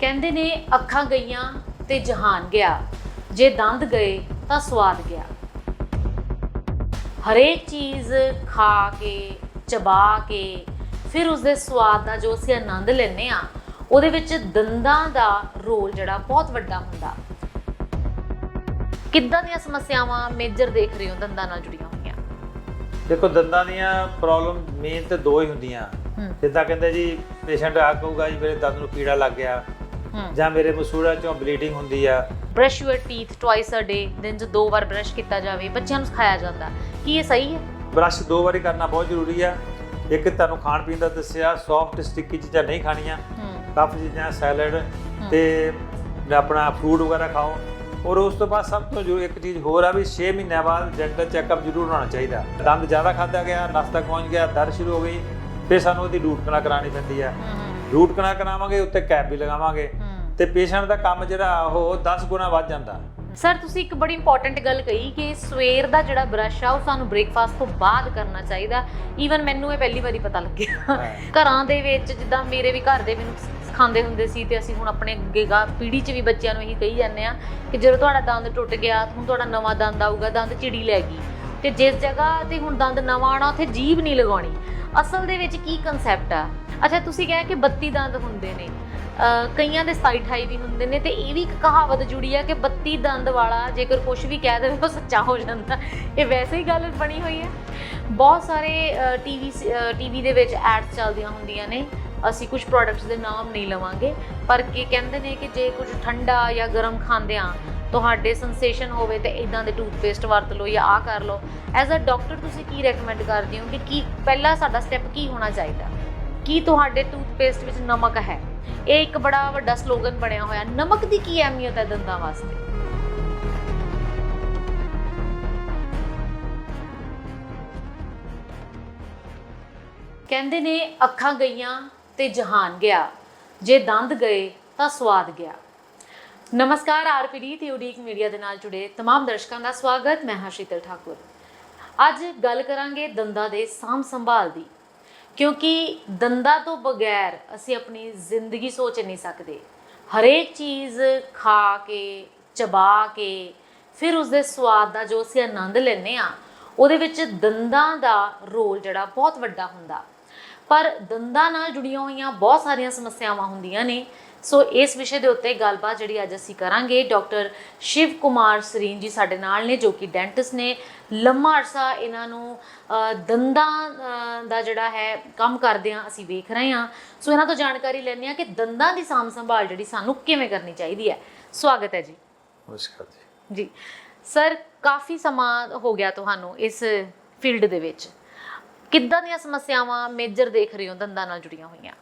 ਕਹਿੰਦੇ ਨੇ ਅੱਖਾਂ ਗਈਆਂ ਤੇ ਜਹਾਨ ਗਿਆ। ਜੇ ਦੰਦ ਗਏ ਤਾਂ ਸਵਾਦ ਗਿਆ। ਹਰੇਕ ਚੀਜ਼ ਖਾ ਕੇ ਚਬਾ ਕੇ ਫਿਰ ਉਸ ਦੇ ਸਵਾਦ ਦਾ ਜੋ ਅਸੀਂ ਆਨੰਦ ਲੈਂਦੇ ਆ ਉਹਦੇ ਵਿੱਚ ਦੰਦਾਂ ਦਾ ਰੋਲ ਜਿਹੜਾ ਬਹੁਤ ਵੱਡਾ ਹੁੰਦਾ। ਕਿੱਦਾਂ ਦੀਆਂ ਸਮੱਸਿਆਵਾਂ ਮੇਜਰ ਦੇਖ ਰਹੇ ਹੋ ਦੰਦਾਂ ਨਾਲ ਜੁੜੀਆਂ ਹੋਈਆਂ? ਦੇਖੋ ਦੰਦਾਂ ਦੀਆਂ ਪ੍ਰੋਬਲਮ ਮੇਨ ਤੇ ਦੋ ਹੀ ਹੁੰਦੀਆਂ। ਜਿੱਦਾਂ ਕਹਿੰਦੇ ਜੀ ਪੇਸ਼ੈਂਟ ਆ ਕਹੂਗਾ ਜੀ ਮੇਰੇ ਦੰਦ ਨੂੰ ਕੀੜਾ ਲੱਗ ਗਿਆ। ਜਾਂ ਮੇਰੇ ਮਸੂੜਾ ਚੋਂ ਬਲੀਡਿੰਗ ਹੁੰਦੀ ਆ। Brush your teeth twice a day ਦਿਨ 'ਚ ਦੋ ਵਾਰ ਬ੍ਰਸ਼ ਕੀਤਾ ਜਾਵੇ ਬੱਚਿਆਂ ਨੂੰ ਸਿਖਾਇਆ ਜਾਂਦਾ। ਕੀ ਇਹ ਸਹੀ ਹੈ? ਬ੍ਰਸ਼ ਦੋ ਵਾਰੀ ਕਰਨਾ ਬਹੁਤ ਜ਼ਰੂਰੀ ਆ। ਇੱਕ ਤੁਹਾਨੂੰ ਖਾਣ ਪੀਣ ਦਾ ਦੱਸਿਆ ਸੌਫਟ ਸਟਿੱਕੀ ਚੀਜ਼ਾਂ ਨਹੀਂ ਖਾਣੀਆਂ ਟਫ ਚੀਜ਼ਾਂ ਸੈਲਡ ਤੇ ਆਪਣਾ ਫਰੂਟ ਵਗੈਰਾ ਖਾਓ। ਔਰ ਉਸ ਤੋਂ ਬਾਅਦ ਸਭ ਤੋਂ ਜੋ ਇੱਕ ਚੀਜ਼ ਹੋਰ ਆ ਵੀ 6 ਮਹੀਨਿਆਂ ਬਾਅਦ ਡੈਂਟਲ ਚੈੱਕਅਪ ਜ਼ਰੂਰ ਹੋਣਾ ਚਾਹੀਦਾ। ਦੰਦ ਜ਼ਿਆਦਾ ਖਾਧਾ ਗਿਆ ਨਸ ਤੱਕ ਪਹੁੰਚ ਗਿਆ ਦਰਦ ਸ਼ੁਰੂ ਹੋ ਗਈ ਫਿਰ ਸਾਨੂੰ ਉਹਦੀ ਰੂਟ ਕਨਾਲ ਕਰਾਉਣੀ ਪੈਂਦੀ ਆ। ਰੂਟ ਕਨਾਲ ਕਰਾਵਾਂਗੇ ਉੱਤੇ ਕੈਪ ਵੀ ਲਗਾਵਾਂਗੇ। ਤੇ ਪੇਸ਼ੈਂਟ ਦਾ ਕੰਮ ਜਿਹੜਾ ਉਹ 10 ਗੁਣਾ ਵੱਧ ਜਾਂਦਾ। ਸਰ ਤੁਸੀਂ ਇੱਕ ਬੜੀ ਇੰਪੋਰਟੈਂਟ ਗੱਲ ਕਹੀ ਕਿ ਸਵੇਰ ਦਾ ਜਿਹੜਾ ਬ੍ਰਸ਼ ਆ ਉਹ ਸਾਨੂੰ ਬ੍ਰੇਕਫਾਸਟ ਤੋਂ ਬਾਅਦ ਕਰਨਾ ਚਾਹੀਦਾ। ਈਵਨ ਮੈਨੂੰ ਇਹ ਪਹਿਲੀ ਵਾਰੀ ਪਤਾ ਲੱਗਿਆ। ਘਰਾਂ ਦੇ ਵਿੱਚ ਜਿੱਦਾਂ ਮੇਰੇ ਵੀ ਘਰ ਦੇ ਮੈਨੂੰ ਸਿਖਾਉਂਦੇ ਹੁੰਦੇ ਸੀ ਤੇ ਅਸੀਂ ਹੁਣ ਆਪਣੇ ਅੱਗੇ ਗਾ ਪੀੜ੍ਹੀ 'ਚ ਵੀ ਬੱਚਿਆਂ ਨੂੰ ਇਹੀ ਕਹੀ ਜਾਂਦੇ ਆ ਕਿ ਜਦੋਂ ਤੁਹਾਡਾ ਦੰਦ ਟੁੱਟ ਗਿਆ ਹੁਣ ਤੁਹਾਡਾ ਨਵਾਂ ਦੰਦ ਆਊਗਾ ਦੰਦ ਚਿੜੀ ਲੈ ਗਈ। ਤੇ ਜਿਸ ਜਗ੍ਹਾ ਤੇ ਹੁਣ ਦੰਦ ਨਵਾਂ ਆਣਾ ਉੱਥੇ ਜੀਭ ਨਹੀਂ ਲਗਾਉਣੀ। ਅਸਲ ਦੇ ਵਿੱਚ ਕੀ ਕਨਸੈਪਟ ਆ? ਅੱਛਾ, ਤੁਸੀਂ ਕਿਹਾ ਕਿ 32 ਦੰਦ ਹੁੰਦੇ ਨੇ। ਕਈਆਂ ਦੇ 27 ਵੀ ਹੁੰਦੇ ਨੇ ਤੇ ਇਹ ਵੀ ਇੱਕ ਕਹਾਵਤ ਜੁੜੀ ਆ ਕਿ 32 ਦੰਦ ਵਾਲਾ ਜੇਕਰ ਕੁਝ ਵੀ ਕਹਿ ਦੇਵੇ, ਉਹ ਸੱਚਾ ਹੋ ਜਾਂਦਾ। ਇਹ ਵੈਸੇ ਹੀ ਗੱਲ ਬਣੀ ਹੋਈ ਹੈ। ਬਹੁਤ ਸਾਰੇ ਟੀਵੀ ਟੀਵੀ ਦੇ ਵਿੱਚ ਐਡਸ ਚੱਲਦੀਆਂ ਹੁੰਦੀਆਂ ਨੇ। ਅਸੀਂ ਕੁਝ ਪ੍ਰੋਡਕਟਸ ਦੇ ਨਾਮ ਨਹੀਂ ਲਵਾਂਗੇ, ਪਰ ਕੀ ਕਹਿੰਦੇ ਨੇ ਕਿ ਜੇ ਕੁਝ ਠੰਡਾ ਜਾਂ ਗਰਮ ਖਾਂਦੇ ਆ ਤੁਹਾਡੇ ਸੈਂਸੇਸ਼ਨ ਹੋਵੇ ਤੇ ਇਦਾਂ ਦੇ ਟੂਥਪੇਸਟ ਵਰਤ ਲਓ ਜਾਂ ਆਹ ਕਰ ਲਓ। ਐਜ਼ ਅ ਡਾਕਟਰ ਤੁਸੀਂ ਕੀ ਰეკਮੈਂਡ ਕਰਦੇ ਹੋ ਕਿ ਕੀ ਪਹਿਲਾ ਸਾਡਾ ਸਟੈਪ ਕੀ ਹੋਣਾ ਚਾਹੀਦਾ? ਕੀ ਤੁਹਾਡੇ ਟੂਥਪੇਸਟ ਵਿੱਚ ਨਮਕ ਹੈ? ਇਹ ਇੱਕ ਬੜਾ ਵੱਡਾ ਸਲੋਗਨ ਬਣਿਆ ਹੋਇਆ। ਨਮਕ ਦੀ ਕੀ ਅਹਿਮੀਅਤ ਹੈ ਦੰਦਾਂ ਵਾਸਤੇ? ਕਹਿੰਦੇ ਨੇ, ਅੱਖਾਂ ਗਈਆਂ ਤੇ ਜਹਾਨ ਗਿਆ। ਜੇ ਦੰਦ ਗਏ ਤਾਂ ਸਵਾਦ ਗਿਆ। ਨਮਸਕਾਰ ਆਰਪੀਡੀ ਤੇ ਉਡੀਕ ਮੀਡੀਆ ਦੇ ਨਾਲ ਜੁੜੇ तमाम ਦਰਸ਼ਕਾਂ ਦਾ ਸਵਾਗਤ ਮੈਂ ਹਾਂ ਸ਼ੀਤਲ ਠਾਕੁਰ ਅੱਜ ਗੱਲ ਕਰਾਂਗੇ ਦੰਦਾਂ ਦੇ ਸਾਂਭ ਸੰਭਾਲ ਦੀ ਕਿਉਂਕਿ ਦੰਦਾਂ ਤੋਂ ਬਗੈਰ ਅਸੀਂ ਆਪਣੀ ਜ਼ਿੰਦਗੀ ਸੋਚ ਨਹੀਂ ਸਕਦੇ ਹਰੇਕ ਚੀਜ਼ ਖਾ ਕੇ ਚਬਾ ਕੇ ਫਿਰ ਉਸ ਦੇ ਸਵਾਦ ਦਾ ਜੋ ਅਸੀਂ ਆਨੰਦ ਲੈਂਦੇ ਆ ਉਹਦੇ ਵਿੱਚ ਦੰਦਾਂ ਦਾ ਰੋਲ ਜਿਹੜਾ ਬਹੁਤ ਵੱਡਾ ਹੁੰਦਾ ਪਰ ਦੰਦਾਂ ਨਾਲ ਜੁੜੀਆਂ ਹੋਈਆਂ ਬਹੁਤ ਸਾਰੀਆਂ ਸਮੱਸਿਆਵਾਂ ਹੁੰਦੀਆਂ ਨੇ ਸੋ ਇਸ ਵਿਸ਼ੇ ਦੇ ਉੱਤੇ ਗੱਲਬਾਤ ਜਿਹੜੀ ਅੱਜ ਅਸੀਂ ਕਰਾਂਗੇ। ਡਾਕਟਰ ਸ਼ਿਵ ਕੁਮਾਰ ਸਰੀਨ ਜੀ ਸਾਡੇ ਨਾਲ ਨੇ ਜੋ ਕਿ ਡੈਂਟਿਸਟ ਨੇ। ਲੰਮਾ ਅਰਸਾ ਇਹਨਾਂ ਨੂੰ ਦੰਦਾਂ ਦਾ ਜਿਹੜਾ ਹੈ ਕੰਮ ਕਰਦੇ ਆ ਅਸੀਂ ਵੇਖ ਰਹੇ ਹਾਂ। ਸੋ ਇਹਨਾਂ ਤੋਂ ਜਾਣਕਾਰੀ ਲੈਂਦੇ ਆ ਕਿ ਦੰਦਾਂ ਦੀ ਸਾਂਭ ਸੰਭਾਲ ਜਿਹੜੀ ਸਾਨੂੰ ਕਿਵੇਂ ਕਰਨੀ ਚਾਹੀਦੀ ਹੈ। ਸਵਾਗਤ ਹੈ ਜੀ। ਨਮਸਕਾਰ ਜੀ। ਜੀ ਸਰ ਕਾਫੀ ਸਮਾਂ ਹੋ ਗਿਆ ਤੁਹਾਨੂੰ ਇਸ ਫੀਲਡ ਦੇ ਵਿੱਚ। ਕਿੱਦਾਂ ਦੀਆਂ ਸਮੱਸਿਆਵਾਂ ਮੇਜਰ ਦੇਖ ਰਹੇ ਹੋ ਦੰਦਾਂ ਨਾਲ ਜੁੜੀਆਂ ਹੋਈਆਂ?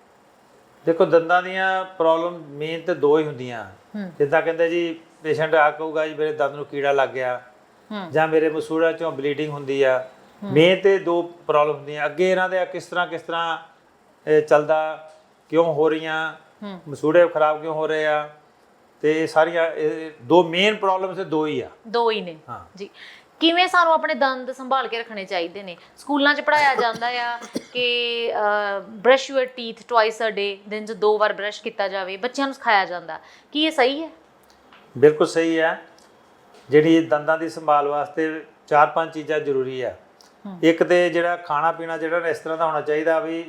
ਦੇਖੋ ਦੰਦਾਂ ਦੀਆਂ ਪ੍ਰੋਬਲਮ ਮੇਨ ਤੇ ਦੋ ਹੀ ਹੁੰਦੀਆਂ। ਜਿੱਦਾਂ ਕਹਿੰਦੇ ਜੀ ਪੇਸ਼ੈਂਟ ਆ ਕਹੂਗਾ ਜੀ ਮੇਰੇ ਦੰਦ ਨੂੰ ਕੀੜਾ ਲੱਗ ਗਿਆ। ਜਾਂ ਮੇਰੇ ਮਸੂੜਾ ਚੋਂ ਬਲੀਡਿੰਗ ਹੁੰਦੀ ਆ। ਮੇਨ ਤੇ ਦੋ ਪ੍ਰੋਬਲਮ ਹੁੰਦੀਆਂ। ਅੱਗੇ ਇਹਨਾਂ ਦੇ ਕਿਸ ਤਰ੍ਹਾਂ ਕਿਸ ਤਰ੍ਹਾਂ ਚੱਲਦਾ ਕਿਉਂ ਹੋ ਰਹੀਆਂ? ਮਸੂੜੇ ਖਰਾਬ ਕਿਉਂ ਹੋ ਰਹੇ ਆ? ਤੇ ਸਾਰੀਆਂ ਦੋ ਮੇਨ ਪ੍ਰੋਬਲਮਸ ਦੋ ਹੀ ਆ। ਦੋ ਹੀ ਨੇ। ਹਾਂ। ਜੀ। ਕਿਵੇਂ ਸਾਨੂੰ ਆਪਣੇ ਦੰਦ ਸੰਭਾਲ ਕੇ ਰੱਖਣੇ ਚਾਹੀਦੇ ਨੇ? ਸਕੂਲਾਂ 'ਚ ਪੜਾਇਆ ਜਾਂਦਾ ਆ ਕਿ brush your teeth twice a day ਦਿਨ 'ਚ ਦੋ ਵਾਰ ਬ੍ਰਸ਼ ਕੀਤਾ ਜਾਵੇ ਬੱਚਿਆਂ ਨੂੰ ਸਿਖਾਇਆ ਜਾਂਦਾ। ਕੀ ਇਹ ਸਹੀ ਹੈ? ਬਿਲਕੁਲ ਸਹੀ ਹੈ। ਜਿਹੜੀ ਦੰਦਾਂ ਦੀ ਸੰਭਾਲ ਵਾਸਤੇ ਚਾਰ ਪੰਜ ਚੀਜ਼ਾਂ ਜ਼ਰੂਰੀ ਆ। ਇੱਕ ਤੇ ਜਿਹੜਾ ਖਾਣਾ ਪੀਣਾ ਜਿਹੜਾ ਇਸ ਤਰ੍ਹਾਂ ਦਾ ਹੋਣਾ ਚਾਹੀਦਾ ਵੀ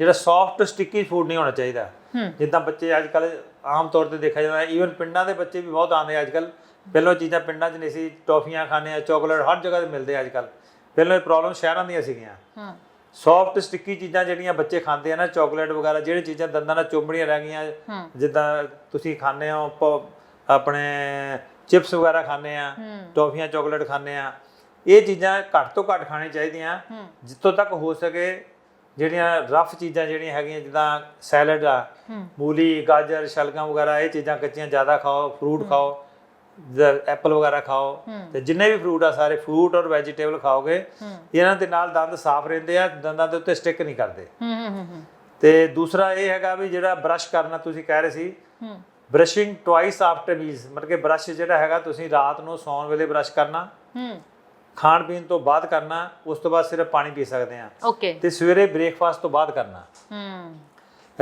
ਜਿਹੜਾ ਸੌਫਟ ਸਟਿੱਕੀ ਫੂਡ ਨਹੀਂ ਹੋਣਾ ਚਾਹੀਦਾ। ਜਿੱਦਾਂ ਬੱਚੇ ਅੱਜ ਕੱਲ ਆਮ ਤੌਰ ਤੇ ਦੇਖਿਆ ਜਾਂਦਾ ਈਵਨ ਪਿੰਡਾਂ ਦੇ ਬੱਚੇ ਵੀ ਬਹੁਤ ਆਉਂਦੇ ਅੱਜ ਕੱਲ ਪਹਿਲਾਂ ਚੀਜ਼ਾਂ ਪਿੰਡਾਂ 'ਚ ਨਹੀਂ ਸੀ ਟੌਫੀਆਂ ਖਾਣੇ ਆ ਚਾਕਲੇਟ ਹਰ ਜਗ੍ਹਾ ਤੇ ਮਿਲਦੇ ਅੱਜ ਕੱਲ ਪਹਿਲਾਂ ਇਹ ਪ੍ਰੋਬਲਮ ਸ਼ਹਿਰਾਂ ਦੀਆਂ ਸੀਗੀਆਂ। ਹੂੰ। ਸੌਫਟ ਸਟਿੱਕੀ ਚੀਜ਼ਾਂ ਜਿਹੜੀਆਂ ਬੱਚੇ ਖਾਂਦੇ ਆ ਨਾ ਚਾਕਲੇਟ ਵਗੈਰਾ ਜਿਹੜੀ ਚੀਜ਼ਾਂ ਦੰਦਾਂ ਨਾਲ ਚੁੰਬੜੀਆਂ ਰਹਿ ਗਈਆਂ ਜਿੱਦਾਂ ਤੁਸੀਂ ਖਾਂਦੇ ਹੋ ਆਪਣੇ ਚਿਪਸ ਵਗੈਰਾ ਖਾਂਦੇ ਆ ਟੌਫੀਆਂ ਚਾਕਲੇਟ ਖਾਂਦੇ ਆ ਇਹ ਚੀਜ਼ਾਂ ਘੱਟ ਤੋਂ ਘੱਟ ਖਾਣੀ ਚਾਹੀਦੀਆਂ ਜਿੱਥੋਂ ਤੱਕ ਹੋ ਸਕੇ ਜਿਹੜੀਆਂ ਰਫ ਚੀਜ਼ਾਂ ਜਿਹੜੀਆਂ ਹੈਗੀਆਂ ਜਿੱਦਾਂ ਸੈਲਡ ਆ ਮੂਲੀ ਗਾਜਰ ਸ਼ਲਗਮ ਵਗੈਰਾ ਇਹ ਚੀਜ਼ਾਂ ਕੱਚੀਆਂ ਜ਼ਿਆਦਾ ਖਾਓ ਫਰੂਟ ਖਾਓ। ਐਪਲ ਵਗੈਰਾ ਖਾਓ। ਤੇ ਜਿੰਨੇ ਵੀ ਫਰੂਟ ਆ ਸਾਰੇ ਫਰੂਟ ਔਰ ਵੈਜੀਟੇਬਲ ਖਾਓਗੇ। ਇਹਨਾਂ ਦੇ ਨਾਲ ਦੰਦ ਸਾਫ਼ ਰਹਿੰਦੇ ਆ ਦੰਦਾਂ ਦੇ ਉੱਤੇ ਸਟਿਕ ਨਹੀਂ ਕਰਦੇ। ਹੂੰ ਹੂੰ ਹੂੰ ਤੇ ਦੂਸਰਾ ਇਹ ਹੈਗਾ ਵੀ ਜਿਹੜਾ ਬ੍ਰਸ਼ ਕਰਨਾ ਤੁਸੀਂ ਕਹਿ ਰਹੇ ਸੀ ਹੂੰ। ਬ੍ਰਸ਼ਿੰਗ ਟਵਾਈਸ ਆਫਟਰ ਮੀਲਸ ਮਤਲਬ ਕਿ ਬ੍ਰਸ਼ ਜਿਹੜਾ ਹੈਗਾ ਤੁਸੀਂ ਰਾਤ ਨੂੰ ਸੌਣ ਵੇਲੇ ਬ੍ਰਸ਼ ਕਰਨਾ ਹੂੰ। ਖਾਣ ਪੀਣ ਤੋਂ ਬਾਅਦ ਕਰਨਾ ਉਸ ਤੋਂ ਬਾਅਦ ਸਿਰਫ ਪਾਣੀ ਪੀ ਸਕਦੇ ਆ। ਓਕੇ। ਤੇ ਸਵੇਰੇ ਬ੍ਰੇਕਫਾਸਟ ਤੋਂ ਬਾਅਦ ਕਰਨਾ। ਹੂੰ।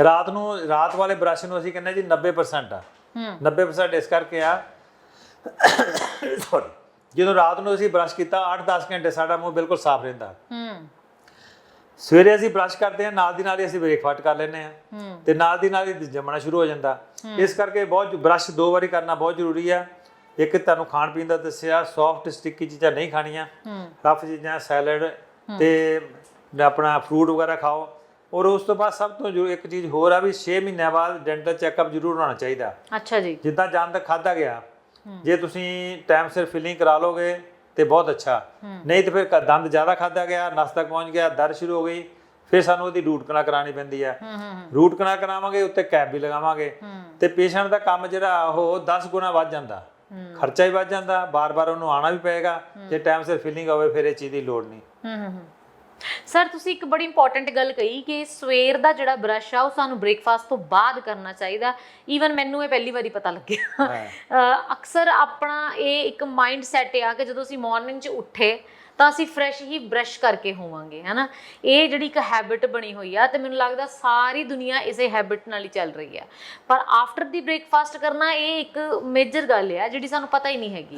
ਰਾਤ ਨੂੰ ਰਾਤ ਵਾਲੇ ਬ੍ਰਸ਼ ਨੂੰ ਅਸੀਂ ਕਹਿੰਦੇ ਜੀ 90% ਆ। ਹੂੰ। 90% ਇਸ ਕਰਕੇ ਆ ਸੌਰੀ ਜਦੋਂ ਰਾਤ ਨੂੰ ਅਸੀਂ ਬ੍ਰਸ਼ ਕੀਤਾ 8-10 ਘੰਟੇ ਸਾਡਾ ਮੂੰਹ ਬਿਲਕੁਲ ਸਾਫ਼ ਰਹਿੰਦਾ। ਹੂੰ। ਸਵੇਰੇ ਅਸੀਂ ਬ੍ਰਸ਼ ਕਰਦੇ ਹਾਂ ਨਾਲ ਦੀ ਨਾਲ ਹੀ ਅਸੀਂ ਬ੍ਰੇਕਫਾਸਟ ਕਰ ਲੈਂਦੇ ਹਾਂ। ਤੇ ਨਾਲ ਦੀ ਨਾਲ ਹੀ ਜੰਮਣਾ ਸ਼ੁਰੂ ਹੋ ਜਾਂਦਾ। ਇਸ ਕਰਕੇ ਬਹੁਤ ਬ੍ਰਸ਼ ਦੋ ਵਾਰੀ ਕਰਨਾ ਬਹੁਤ ਜ਼ਰੂਰੀ ਆ। ਇੱਕ ਤੁਹਾਨੂੰ ਖਾਣ ਪੀਣ ਦਾ ਦੱਸਿਆ ਸੌਫਟ ਸਟਿੱਕੀ ਚੀਜ਼ਾਂ ਨਹੀਂ ਖਾਣੀਆਂ। ਰਫ ਚੀਜ਼ਾਂ ਸੈਲਡ ਤੇ ਆਪਣਾ ਫਰੂਟ ਵਗੈਰਾ ਖਾਓ। ਔਰ ਉਸ ਤੋਂ ਬਾਅਦ ਸਭ ਤੋਂ ਜੋ ਇੱਕ ਚੀਜ਼ ਹੋਰ ਆ ਵੀ 6 ਮਹੀਨਿਆਂ ਬਾਅਦ ਡੈਂਟਲ ਚੈੱਕਅਪ ਜ਼ਰੂਰ ਹੋਣਾ ਚਾਹੀਦਾ। ਅੱਛਾ ਜੀ। ਜਿੱਦਾਂ ਜੰਦ ਖਾਦਾ ਗਿਆ ਜੇ ਤੁਸੀਂ ਟਾਈਮ ਸਿਰ ਫਿਲਿੰਗ ਕਰਾ ਲੋਗੇ ਤੇ ਬਹੁਤ ਅੱਛਾ। ਨਹੀਂ ਤੇ ਫਿਰ ਦੰਦ ਜ਼ਿਆਦਾ ਖਾਦਾ ਗਿਆ ਨਸ ਤੱਕ ਪਹੁੰਚ ਗਿਆ ਦਰਦ ਸ਼ੁਰੂ ਹੋ ਗਈ ਫਿਰ ਸਾਨੂੰ ਉਹਦੀ ਰੂਟ ਕਨਾ ਕਰਾਣੀ ਪੈਂਦੀ ਹੈ। ਰੂਟ ਕਨਾ ਕਰਾਵਾਂਗੇ ਉੱਤੇ ਕੈਪ ਵੀ ਲਗਾਵਾਂਗੇ। ਤੇ ਪੇਸ਼ੈਂਟ ਦਾ ਕੰਮ ਜਿਹੜਾ ਉਹ 10 ਗੁਣਾ ਵੱਧ ਜਾਂਦਾ। ਖਰਚਾ ਹੀ ਵੱਧ ਜਾਂਦਾ ਬਾਰ-ਬਾਰ ਉਹਨੂੰ ਆਣਾ ਵੀ ਪਏਗਾ। ਜੇ ਟਾਈਮ ਸਿਰ ਫਿਲਿੰਗ ਹੋਵੇ ਫਿਰ ਇਹ ਚੀਜ਼ ਦੀ ਲੋੜ ਨਹੀਂ। ਸਰ ਤੁਸੀਂ ਇੱਕ ਬੜੀ ਇੰਪੋਰਟੈਂਟ ਗੱਲ ਕਹੀ ਕਿ ਸਵੇਰ ਦਾ ਜਿਹੜਾ ਬ੍ਰਸ਼ ਆ ਉਹ ਸਾਨੂੰ ਬ੍ਰੇਕਫਾਸਟ ਤੋਂ ਬਾਅਦ ਕਰਨਾ ਚਾਹੀਦਾ। ਈਵਨ ਮੈਨੂੰ ਇਹ ਪਹਿਲੀ ਵਾਰੀ ਪਤਾ ਲੱਗਿਆ। ਅਕਸਰ ਆਪਣਾ ਇਹ ਇੱਕ ਮਾਈਂਡ ਸੈਟ ਆ ਕਿ ਜਦੋਂ ਅਸੀਂ ਮਾਰਨਿੰਗ 'ਚ ਉੱਠੇ ਤਾਂ ਅਸੀਂ ਫਰੈਸ਼ ਹੀ ਬ੍ਰਸ਼ ਕਰਕੇ ਹੋਵਾਂਗੇ ਹੈਨਾ? ਇਹ ਜਿਹੜੀ ਇੱਕ ਹੈਬਿਟ ਬਣੀ ਹੋਈ ਆ ਤੇ ਮੈਨੂੰ ਲੱਗਦਾ ਸਾਰੀ ਦੁਨੀਆ ਇਸੇ ਹੈਬਿਟ ਨਾਲ ਹੀ ਚੱਲ ਰਹੀ ਆ। ਪਰ ਆਫਟਰ ਦੀ ਬ੍ਰੇਕਫਾਸਟ ਕਰਨਾ ਇਹ ਇੱਕ ਮੇਜਰ ਗੱਲ ਆ ਜਿਹੜੀ ਸਾਨੂੰ ਪਤਾ ਹੀ ਨਹੀਂ ਹੈਗੀ।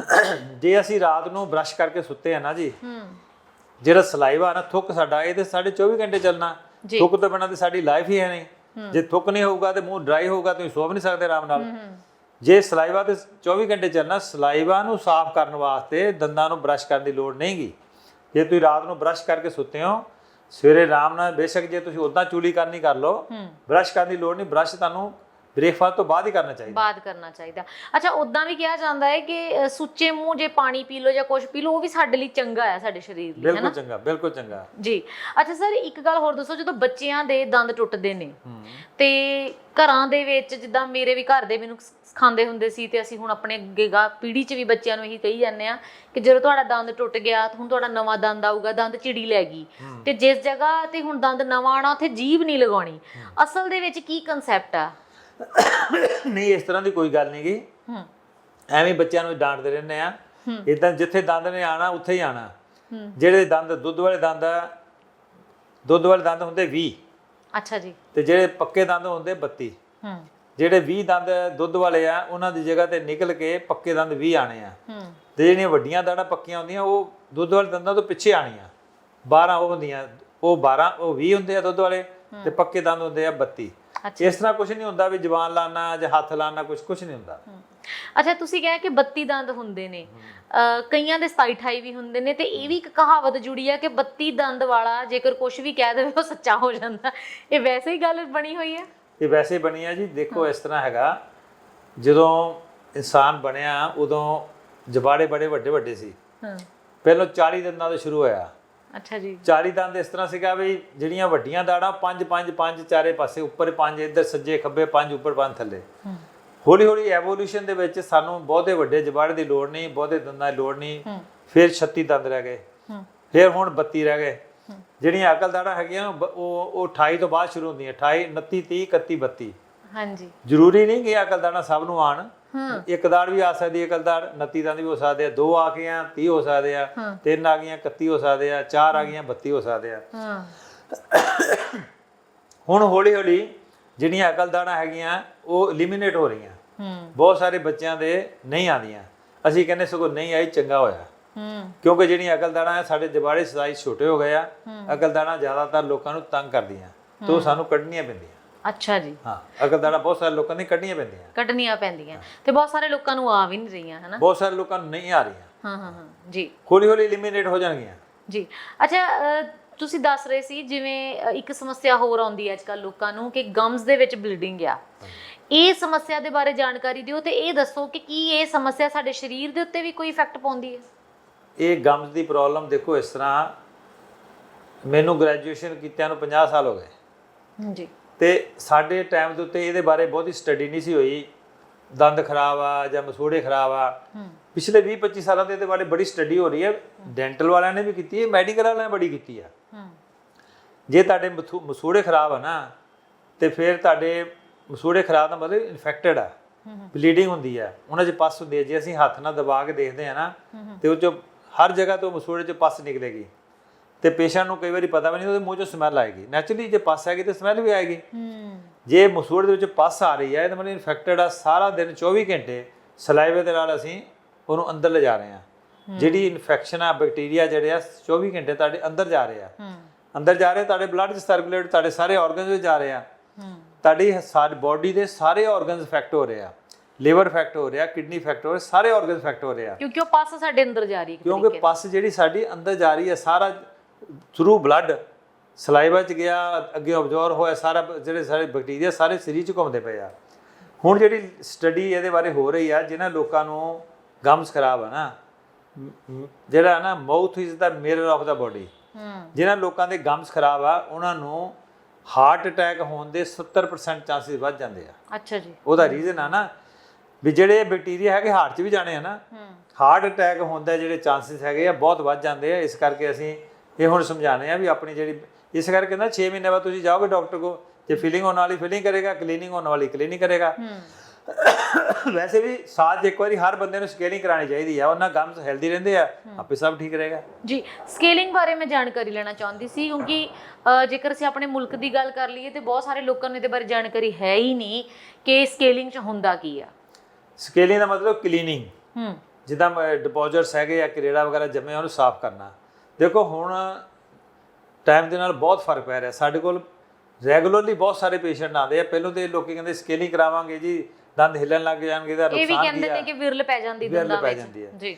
ਜੇ ਅਸੀਂ ਰਾਤ ਨੂੰ ਬ੍ਰਸ਼ ਕਰਕੇ ਸੁੱਤੇ ਆ ਨਾ ਜੀ ਹੂੰ। ਜਿਹੜਾ ਸਲਾਈਵਾ ਨਾ ਥੁੱਕ ਸਾਡਾ ਇਹ ਤੇ ਸਾਡੇ 24 ਘੰਟੇ ਚੱਲਣਾ। ਥੁੱਕ ਤੋਂ ਬਿਨਾਂ ਤੇ ਸਾਡੀ ਲਾਈਫ ਹੀ ਹੈ ਨਹੀਂ। ਜੇ ਥੁੱਕ ਨਹੀਂ ਹੋਊਗਾ ਤੇ ਮੂੰਹ ਡਰਾਈ ਹੋਊਗਾ ਤੁਸੀਂ ਸੋ ਵੀ ਨਹੀਂ ਸਕਦੇ ਆਰਾਮ ਨਾਲ। ਜੇ ਸਲਾਈਵਾ ਤੇ 24 ਘੰਟੇ ਚੱਲਣਾ ਸਲਾਈਵਾ ਨੂੰ ਸਾਫ਼ ਕਰਨ ਵਾਸਤੇ ਦੰਦਾਂ ਨੂੰ ਬ੍ਰਸ਼ ਕਰਨ ਦੀ ਲੋੜ ਨਹੀਂਗੀ ਜੇ ਤੁਸੀਂ ਰਾਤ ਨੂੰ ਬ੍ਰਸ਼ ਕਰਕੇ ਸੁੱਤੇ ਹੋ ਸਵੇਰੇ ਆਰਾਮ ਨਾਲ ਬੇਸ਼ੱਕ ਜੇ ਤੁਸੀਂ ਉਦਾਂ ਚੂਲੀ ਕਰਨੀ ਕਰ ਲਓ ਬ੍ਰਸ਼ ਕਰਨ ਦੀ ਲੋੜ ਨਹੀਂ। ਬ੍ਰਸ਼ ਤੁਹਾਨੂੰ ਬ੍ਰੇਕਫਾਸਟ ਤੋਂ ਬਾਅਦ ਹੀ ਕਰਨਾ ਚਾਹੀਦਾ। ਬਾਤ ਕਰਨਾ ਚਾਹੀਦਾ। ਅੱਛਾ ਉਦਾਂ ਵੀ ਕਿਹਾ ਜਾਂਦਾ ਹੈ ਕਿ ਸੁੱਚੇ ਮੂੰਹ ਜੇ ਪਾਣੀ ਪੀ ਲਓ ਜਾਂ ਕੁਝ ਪੀ ਲਓ ਉਹ ਵੀ ਸਾਡੇ ਲਈ ਚੰਗਾ ਹੈ ਸਾਡੇ ਸਰੀਰ ਲਈ ਬਿਲਕੁਲ ਚੰਗਾ ਬਿਲਕੁਲ ਚੰਗਾ। ਜੀ। ਅੱਛਾ ਸਰ ਇੱਕ ਗੱਲ ਹੋਰ ਦੱਸੋ ਜਦੋਂ ਬੱਚਿਆਂ ਦੇ ਦੰਦ ਟੁੱਟਦੇ ਨੇ ਤੇ ਘਰਾਂ ਦੇ ਵਿੱਚ ਜਿੱਦਾਂ ਮੇਰੇ ਵੀ ਘਰ ਦੇ ਮੈਨੂੰ ਸਿਖਾਉਂਦੇ ਹੁੰਦੇ ਸੀ ਤੇ ਅਸੀਂ ਹੁਣ ਆਪਣੇ ਅੱਗੇ ਗਾ ਪੀੜ੍ਹੀ 'ਚ ਵੀ ਬੱਚਿਆਂ ਨੂੰ ਇਹੀ ਕਹੀ ਜਾਂਦੇ ਆ ਕਿ ਜਦੋਂ ਤੁਹਾਡਾ ਦੰਦ ਟੁੱਟ ਗਿਆ ਹੁਣ ਤੁਹਾਡਾ ਨਵਾਂ ਦੰਦ ਆਊਗਾ ਦੰਦ ਚਿੜੀ ਲੈ ਗਈ। ਤੇ ਜਿਸ ਜਗ੍ਹਾ ਤੇ ਹੁਣ ਦੰਦ ਨਵਾਂ ਆਣਾ ਉੱਥੇ ਜੀਭ ਨਹੀਂ ਲਗਾਉਣੀ। ਅਸਲ ਦੇ ਵਿੱਚ ਕੀ ਕਨਸੈਪਟ ਆ? ਨਹੀਂ ਇਸ ਤਰ੍ਹਾਂ ਦੀ ਕੋਈ ਗੱਲ ਨਹੀਂ ਗੀ। ਹੂੰ। ਐਵੇਂ ਬੱਚਿਆਂ ਨੂੰ ਡਾਂਟਦੇ ਰਹਿੰਦੇ ਆ। ਇਦਾਂ ਜਿੱਥੇ ਦੰਦ ਨੇ ਆਣਾ ਉੱਥੇ ਹੀ ਆਣਾ। ਜਿਹੜੇ ਦੰਦ ਦੁੱਧ ਵਾਲੇ ਦੰਦ ਆ ਦੁੱਧ ਵਾਲੇ ਦੰਦ ਹੁੰਦੇ 20 ਅੱਛਾ ਜੀ। ਤੇ ਜਿਹੜੇ ਪੱਕੇ ਦੰਦ ਹੁੰਦੇ 32 ਹੂੰ। ਜਿਹੜੇ 20 ਦੰਦ ਦੁੱਧ ਵਾਲੇ ਆ ਉਹਨਾਂ ਦੀ ਜਗ੍ਹਾ ਤੇ ਨਿਕਲ ਕੇ ਪੱਕੇ ਦੰਦ 20 ਆਣੇ ਆ। ਹੂੰ। ਤੇ ਜਿਹੜੀਆਂ ਵੱਡੀਆਂ ਦਾੜਾਂ ਪੱਕੀਆਂ ਹੁੰਦੀਆਂ ਉਹ ਦੁੱਧ ਵਾਲੇ ਦੰਦਾਂ ਤੋਂ ਪਿੱਛੇ ਆਣੀਆਂ। 12 ਉਹ ਹੁੰਦੀਆਂ ਉਹ 12 ਉਹ 20 ਹੁੰਦੇ ਆ ਦੁੱਧ ਵਾਲੇ ਤੇ ਪੱਕੇ ਦੰਦ ਹੁੰਦੇ ਆ 32 ਅੱਛਾ ਇਸ ਤਰ੍ਹਾਂ ਕੁਝ ਨਹੀਂ ਹੁੰਦਾ ਵੀ ਜ਼ਬਾਨ ਲਾਣਾ ਜਾਂ ਹੱਥ ਲਾਣਾ ਕੁਝ ਕੁਝ ਨਹੀਂ ਹੁੰਦਾ। ਅੱਛਾ ਤੁਸੀਂ ਕਿਹਾ ਕਿ 32 ਦੰਦ ਹੁੰਦੇ ਨੇ। ਕਈਆਂ ਦੇ 27 28 ਵੀ ਹੁੰਦੇ ਨੇ ਤੇ ਇਹ ਵੀ ਇੱਕ ਕਹਾਵਤ ਜੁੜੀ ਹੈ ਕਿ 32 ਦੰਦ ਵਾਲਾ ਜੇਕਰ ਕੁਝ ਵੀ ਕਹਿ ਦੇਵੇ ਉਹ ਸੱਚਾ ਹੋ ਜਾਂਦਾ। ਇਹ ਵੈਸੇ ਹੀ ਗੱਲ ਬਣੀ ਹੋਈ ਹੈ ਇਹ ਵੈਸੇ ਹੀ ਬਣੀ ਆ ਜੀ। ਦੇਖੋ ਇਸ ਤਰ੍ਹਾਂ ਹੈਗਾ ਜਦੋਂ ਇਨਸਾਨ ਬਣਿਆ ਉਦੋਂ ਜਬਾੜੇ ਬੜੇ ਵੱਡੇ ਵੱਡੇ ਸੀ। ਹਾਂ। ਪਹਿਲਾਂ 40 ਦੰਦਾਂ ਤੋਂ ਸ਼ੁਰੂ ਹੋਇਆ। ਅੱਛਾ ਜੀ। 40 ਦੰਦ ਇਸ ਤਰ੍ਹਾਂ ਸੀਗਾ ਵੀ ਜਿਹੜੀਆਂ ਵੱਡੀਆਂ ਦਾੜਾਂ ਪੰਜ ਪੰਜ ਪੰਜ ਚਾਰੇ ਪਾਸੇ ਉੱਪਰ ਪੰਜ ਇੱਧਰ ਸੱਜੇ ਖੱਬੇ ਪੰਜ ਉੱਪਰ ਪੰਜ ਥੱਲੇ। ਹੌਲੀ ਹੌਲੀ ਐਵੋਲੂਸ਼ਨ ਦੇ ਵਿੱਚ ਸਾਨੂੰ ਬਹੁਤੇ ਵੱਡੇ ਜਬਾੜੇ ਦੀ ਲੋੜ ਨਹੀਂ ਬਹੁਤੇ ਦੰਦਾਂ ਦੀ ਲੋੜ ਨਹੀਂ। ਫਿਰ 36 ਦੰਦ ਰਹਿ ਗਏ। ਫਿਰ ਹੁਣ 32 ਰਹਿ ਗਏ। ਜਿਹੜੀਆਂ ਅਕਲ ਦਾੜਾਂ ਹੈਗੀਆਂ ਉਹ ਉਹ 28 ਤੋਂ ਬਾਅਦ ਸ਼ੁਰੂ ਹੁੰਦੀਆਂ 28 29 30 31 32 ਹਾਂਜੀ। ਜ਼ਰੂਰੀ ਨਹੀਂ ਕਿ ਅਕਲ ਦਾੜਾਂ ਸਭ ਨੂੰ ਆਣ। ਇੱਕ ਦਾੜ ਵੀ ਆ ਸਕਦੀ ਹੈ ਅਕਲ ਦਾੜ 29 ਦੰਦ ਵੀ ਹੋ ਸਕਦੇ ਆ ਦੋ ਆ ਗਈਆਂ 30 ਹੋ ਸਕਦੇ ਆ। ਤਿੰਨ ਆ ਗਈਆਂ 31 ਹੋ ਸਕਦੇ ਆ ਚਾਰ ਆ ਗਈਆਂ 32 ਹੋ ਸਕਦੇ ਆ। ਹਾਂ। ਹੁਣ ਹੌਲੀ ਹੌਲੀ ਜਿਹੜੀਆਂ ਅਕਲ ਦਾੜਾਂ ਹੈਗੀਆਂ ਉਹ ਐਲੀਮੀਨੇਟ ਹੋ ਰਹੀਆਂ। ਹੂੰ। ਬਹੁਤ ਸਾਰੇ ਬੱਚਿਆਂ ਦੇ ਨਹੀਂ ਆਉਂਦੀਆਂ। ਅਸੀਂ ਕਹਿੰਦੇ ਸਗੋਂ ਨਹੀਂ ਆਈ ਚੰਗਾ ਹੋਇਆ। ਹੂੰ। ਕਿਉਂਕਿ ਜਿਹੜੀਆਂ ਅਕਲ ਦਾੜਾਂ ਆ ਸਾਡੇ ਜਬਾੜੇ ਸਾਈਜ਼ ਛੋਟੇ ਹੋ ਗਏ ਆ। ਅਕਲ ਦਾੜਾਂ ਜ਼ਿਆਦਾਤਰ ਲੋਕਾਂ ਨੂੰ ਤੰਗ ਕਰਦੀਆਂ। ਤੇ ਸਾਨੂੰ ਕੱਢਣੀਆਂ ਪੈਂਦੀਆਂ। ਅੱਛਾ ਜੀ। ਹਾਂ ਅਕਲ ਦਾੜਾਂ ਬਹੁਤ ਸਾਰੇ ਲੋਕਾਂ ਦੀ ਕੱਢਣੀਆਂ ਪੈਂਦੀਆਂ। ਕੱਢਣੀਆਂ ਪੈਂਦੀਆਂ। ਤੇ ਬਹੁਤ ਸਾਰੇ ਲੋਕਾਂ ਨੂੰ ਆ ਵੀ ਨਹੀਂ ਰਹੀਆਂ ਹਨਾ? ਬਹੁਤ ਸਾਰੇ ਲੋਕਾਂ ਨੂੰ ਨਹੀਂ ਆ ਰਹੀਆਂ। ਹਾਂ ਹਾਂ ਹਾਂ ਜੀ। ਹੌਲੀ ਹੌਲੀ ਐਲੀਮੀਨੇਟ ਹੋ ਜਾਣਗੀਆਂ। ਜੀ। ਅੱਛਾ ਤੁਸੀਂ ਦੱਸ ਰਹੇ ਸੀ ਜਿਵੇਂ ਇੱਕ ਸਮੱਸਿਆ ਹੋਰ ਆਉਂਦੀ ਹੈ ਅੱਜਕੱਲ ਲੋਕਾਂ ਨੂੰ ਕਿ ਗਮਸ ਦੇ ਵਿੱਚ ਬਲੀਡਿੰਗ ਆ। ਇਹ ਸਮੱਸਿਆ ਦੇ ਬਾਰੇ ਜਾਣਕਾਰੀ ਦਿਓ ਤੇ ਇਹ ਦੱਸੋ ਕਿ ਕੀ ਇਹ ਸਮੱਸਿਆ ਸਾਡੇ ਸਰੀਰ ਦੇ ਉੱਤੇ ਵੀ ਕੋਈ ਇਫੈਕਟ ਪਾਉਂਦੀ ਹੈ? ਇਹ ਗਮਸ ਦੀ ਪ੍ਰੋਬਲਮ ਦੇਖੋ ਇਸ ਤਰ੍ਹਾਂ ਮੈਨੂੰ ਗ੍ਰੈਜੂਏਸ਼ਨ ਕੀਤਿਆਂ ਨੂੰ 50 ਸਾਲ ਹੋ ਗਏ। ਜੀ। ਤੇ ਸਾਡੇ ਟਾਈਮ ਦੇ ਉੱਤੇ ਇਹਦੇ ਬਾਰੇ ਬਹੁਤੀ ਸਟੱਡੀ ਨਹੀਂ ਸੀ ਹੋਈ। ਦੰਦ ਖਰਾਬ ਆ ਜਾਂ ਮਸੂੜੇ ਖਰਾਬ ਆ। ਪਿਛਲੇ 20 25 ਸਾਲਾਂ ਦੇ ਇਹਦੇ ਬਾਰੇ ਬੜੀ ਸਟੱਡੀ ਹੋ ਰਹੀ ਹੈ। ਡੈਂਟਲ ਵਾਲਿਆਂ ਨੇ ਵੀ ਕੀਤੀ ਹੈ ਮੈਡੀਕਲ ਵਾਲਿਆਂ ਨੇ ਬੜੀ ਕੀਤੀ ਆ। ਜੇ ਤੁਹਾਡੇ ਮਸੂੜੇ ਖਰਾਬ ਆ ਨਾ ਤੇ ਫਿਰ ਤੁਹਾਡੇ ਮਸੂੜੇ ਖਰਾਬ ਦਾ ਮਤਲਬ ਇਨਫੈਕਟਡ ਆ। ਬਲੀਡਿੰਗ ਹੁੰਦੀ ਆ। ਉਹਨਾਂ 'ਚ ਪਸ ਹੁੰਦੀ ਹੈ ਜੇ ਅਸੀਂ ਹੱਥ ਨਾਲ ਦਬਾ ਕੇ ਦੇਖਦੇ ਆ ਨਾ ਤੇ ਉਹ 'ਚੋਂ ਹਰ ਜਗ੍ਹਾ ਤੋਂ ਮਸੂੜੇ 'ਚ ਪਸ ਨਿਕਲੇਗੀ। ਤੇ ਪੇਸ਼ੈਂਟ ਨੂੰ ਕਈ ਵਾਰੀ ਪਤਾ ਵੀ ਨਹੀਂ ਉਹਦੇ ਮੂੰਹ 'ਚੋਂ ਸਮੈਲ ਆਏਗੀ। ਨੈਚੁਰਲੀ ਜੇ ਪਸ ਹੈਗੀ ਤੇ ਸਮੈਲ ਵੀ ਆਏਗੀ। ਹੂੰ। ਜੇ ਮਸੂੜ ਦੇ ਵਿੱਚ ਪਸ ਆ ਰਹੀ ਹੈ ਇਹਦਾ ਮਤਲਬ ਇਨਫੈਕਟਡ ਆ ਸਾਰਾ ਦਿਨ 24 ਘੰਟੇ ਸਲਾਈਵੇ ਦੇ ਨਾਲ ਅਸੀਂ ਉਹਨੂੰ ਅੰਦਰ ਲਿਜਾ ਰਹੇ ਹਾਂ। ਜਿਹੜੀ ਇਨਫੈਕਸ਼ਨ ਆ ਬੈਕਟੀਰੀਆ ਜਿਹੜੇ ਆ 24 ਘੰਟੇ ਤੁਹਾਡੇ ਅੰਦਰ ਜਾ ਰਹੇ ਆ। ਹੂੰ। ਅੰਦਰ ਜਾ ਰਹੇ ਤੁਹਾਡੇ ਬਲੱਡ ਚ ਸਰਕੂਲੇਟ ਤੁਹਾਡੇ ਸਾਰੇ ਆਰਗਨਸ ਵਿੱਚ ਜਾ ਰਹੇ ਆ। ਹੂੰ। ਤੁਹਾਡੀ ਸਾਰੀ ਬਾਡੀ ਦੇ ਸਾਰੇ ਆਰਗਨਸ ਇਫੈਕਟ ਹੋ ਰਹੇ ਆ। ਲਿਵਰ ਇਫੈਕਟ ਹੋ ਰਿਹਾ ਕਿਡਨੀ ਇਫੈਕਟ ਹੋ ਰਿਹਾ ਸਾਰੇ ਆਰਗਨਸ ਇਫੈਕਟ ਹੋ ਰਹੇ ਆ। ਕਿਉਂਕਿ ਉਹ ਪਸ ਸਾਡੇ ਅੰਦਰ ਜਾ ਰਹੀ ਹੈ ਕਿਉਂਕਿ ਪਸ ਜਿਹੜੀ ਸਾਡੀ ਅੰਦਰ ਜਾ ਰਹੀ ਹੈ ਸਾਰਾ ਥਰੂ ਬਲੱਡ ਸਲਾਈਵਾ ਚ ਗਿਆ ਅੱਗੇ ਅਬਜ਼ੌਰ ਹੋਇਆ ਸਾਰਾ ਜਿਹੜੇ ਸਾਰੇ ਬੈਕਟੀਰੀਆ ਸਾਰੇ ਸਰੀਰ ਚ ਘੁੰਮਦੇ ਪਏ ਆ। ਹੁਣ ਜਿਹੜੀ ਸਟੱਡੀ ਇਹਦੇ ਬਾਰੇ ਹੋ ਰਹੀ ਆ ਜਿਨ੍ਹਾਂ ਲੋਕਾਂ ਨੂੰ ਗਮਸ ਖਰਾਬ ਆ ਨਾ ਜਿਹੜਾ ਨਾ mouth is the mirror of the body ਜਿਨ੍ਹਾਂ ਲੋਕਾਂ ਦੇ ਗਮਸ ਖਰਾਬ ਆ ਉਹਨਾਂ ਨੂੰ ਹਾਰਟ ਅਟੈਕ ਹੋਣ ਦੇ 70% ਚਾਂਸਸ ਵੱਧ ਜਾਂਦੇ ਆ। ਅੱਛਾ ਜੀ। ਉਹਦਾ ਰੀਜ਼ਨ ਆ ਨਾ ਵੀ ਜਿਹੜੇ ਬੈਕਟੀਰੀਆ ਹੈਗੇ ਹਾਰਟ 'ਚ ਵੀ ਜਾਣੇ ਆ ਨਾ ਹਾਰਟ ਅਟੈਕ ਹੋਣ ਦੇ ਜਿਹੜੇ ਚਾਂਸਸ ਹੈਗੇ ਆ ਬਹੁਤ ਵੱਧ ਜਾਂਦੇ ਆ। ਇਸ ਕਰਕੇ ਅਸੀਂ ਇਹ ਹੁਣ ਸਮਝਾਣੇ ਆ ਵੀ ਆਪਣੀ ਜਿਹੜੀ ਇਸ ਕਰਕੇ ਨਾ 6 ਮਹੀਨੇ ਬਾਅਦ ਤੁਸੀਂ ਜਾਓਗੇ ਡਾਕਟਰ ਕੋ ਜੇ ਫੀਲਿੰਗ ਹੋਣ ਵਾਲੀ ਫੀਲਿੰਗ ਕਰੇਗਾ ਕਲੀਨਿੰਗ ਹੋਣ ਵਾਲੀ ਕਲੀਨਿੰਗ ਕਰੇਗਾ। ਵੈਸੇ ਵੀ 'ਚ ਇੱਕ ਵਾਰੀ ਹਰ ਬੰਦੇ ਨੂੰ ਸਕੇਲਿੰਗ ਕਰਾਣੀ ਚਾਹੀਦੀ ਆ ਉਹਨਾਂ ਗਮਸ ਹੈਲਦੀ ਰਹਿੰਦੇ ਆ ਆਪੇ ਸਭ ਠੀਕ ਰਹੇਗਾ। ਜੀ ਸਕੇਲਿੰਗ ਬਾਰੇ ਮੈਂ ਜਾਣਕਾਰੀ ਲੈਣਾ ਚਾਹੁੰਦੀ ਸੀ ਕਿਉਂਕਿ ਜੇਕਰ ਅਸੀਂ ਆਪਣੇ ਮੁਲਕ ਦੀ ਗੱਲ ਕਰ ਲਈਏ ਤੇ ਬਹੁਤ ਸਾਰੇ ਲੋਕਾਂ ਨੂੰ ਇਹਦੇ ਬਾਰੇ ਜਾਣਕਾਰੀ ਹੈ ਹੀ ਨਹੀਂ ਕਿ ਸਕੇਲਿੰਗ ਚ ਹੁੰਦਾ ਕੀ ਆ। ਸਕੇਲਿੰਗ ਦਾ ਮਤਲਬ ਕਲੀਨਿੰਗ ਹੂੰ। ਜਿੱਦਾਂ ਡਿਪੋਜ਼ਿਟਸ ਹੈਗੇ ਆ ਕਰੇੜਾ ਵਗੈਰਾ ਜੰਮੇ ਉਹਨੂੰ ਸਾਫ਼ ਕਰਨਾ। ਦੇਖੋ ਹੁਣ ਟਾਈਮ ਦੇ ਨਾਲ ਬਹੁਤ ਫ਼ਰਕ ਪੈ ਰਿਹਾ। ਸਾਡੇ ਕੋਲ ਰੈਗੂਲਰਲੀ ਬਹੁਤ ਸਾਰੇ ਪੇਸ਼ੈਂਟ ਆਉਂਦੇ ਆ। ਪਹਿਲਾਂ ਤੇ ਲੋਕੀ ਕਹਿੰਦੇ ਸਕੇਲਿੰਗ ਕਰਾਵਾਂਗੇ ਜੀ ਦੰਦ ਹਿੱਲਣ ਲੱਗ ਜਾਣਗੇ ਦਾ ਇਹ ਵੀ ਨੁਕਸਾਨ ਕਹਿੰਦੇ ਨੇ ਕਿ ਵਿਰਲ ਪੈ ਜਾਂਦੀ ਦੰਦਾਂ ਵਿੱਚ। ਜੀ।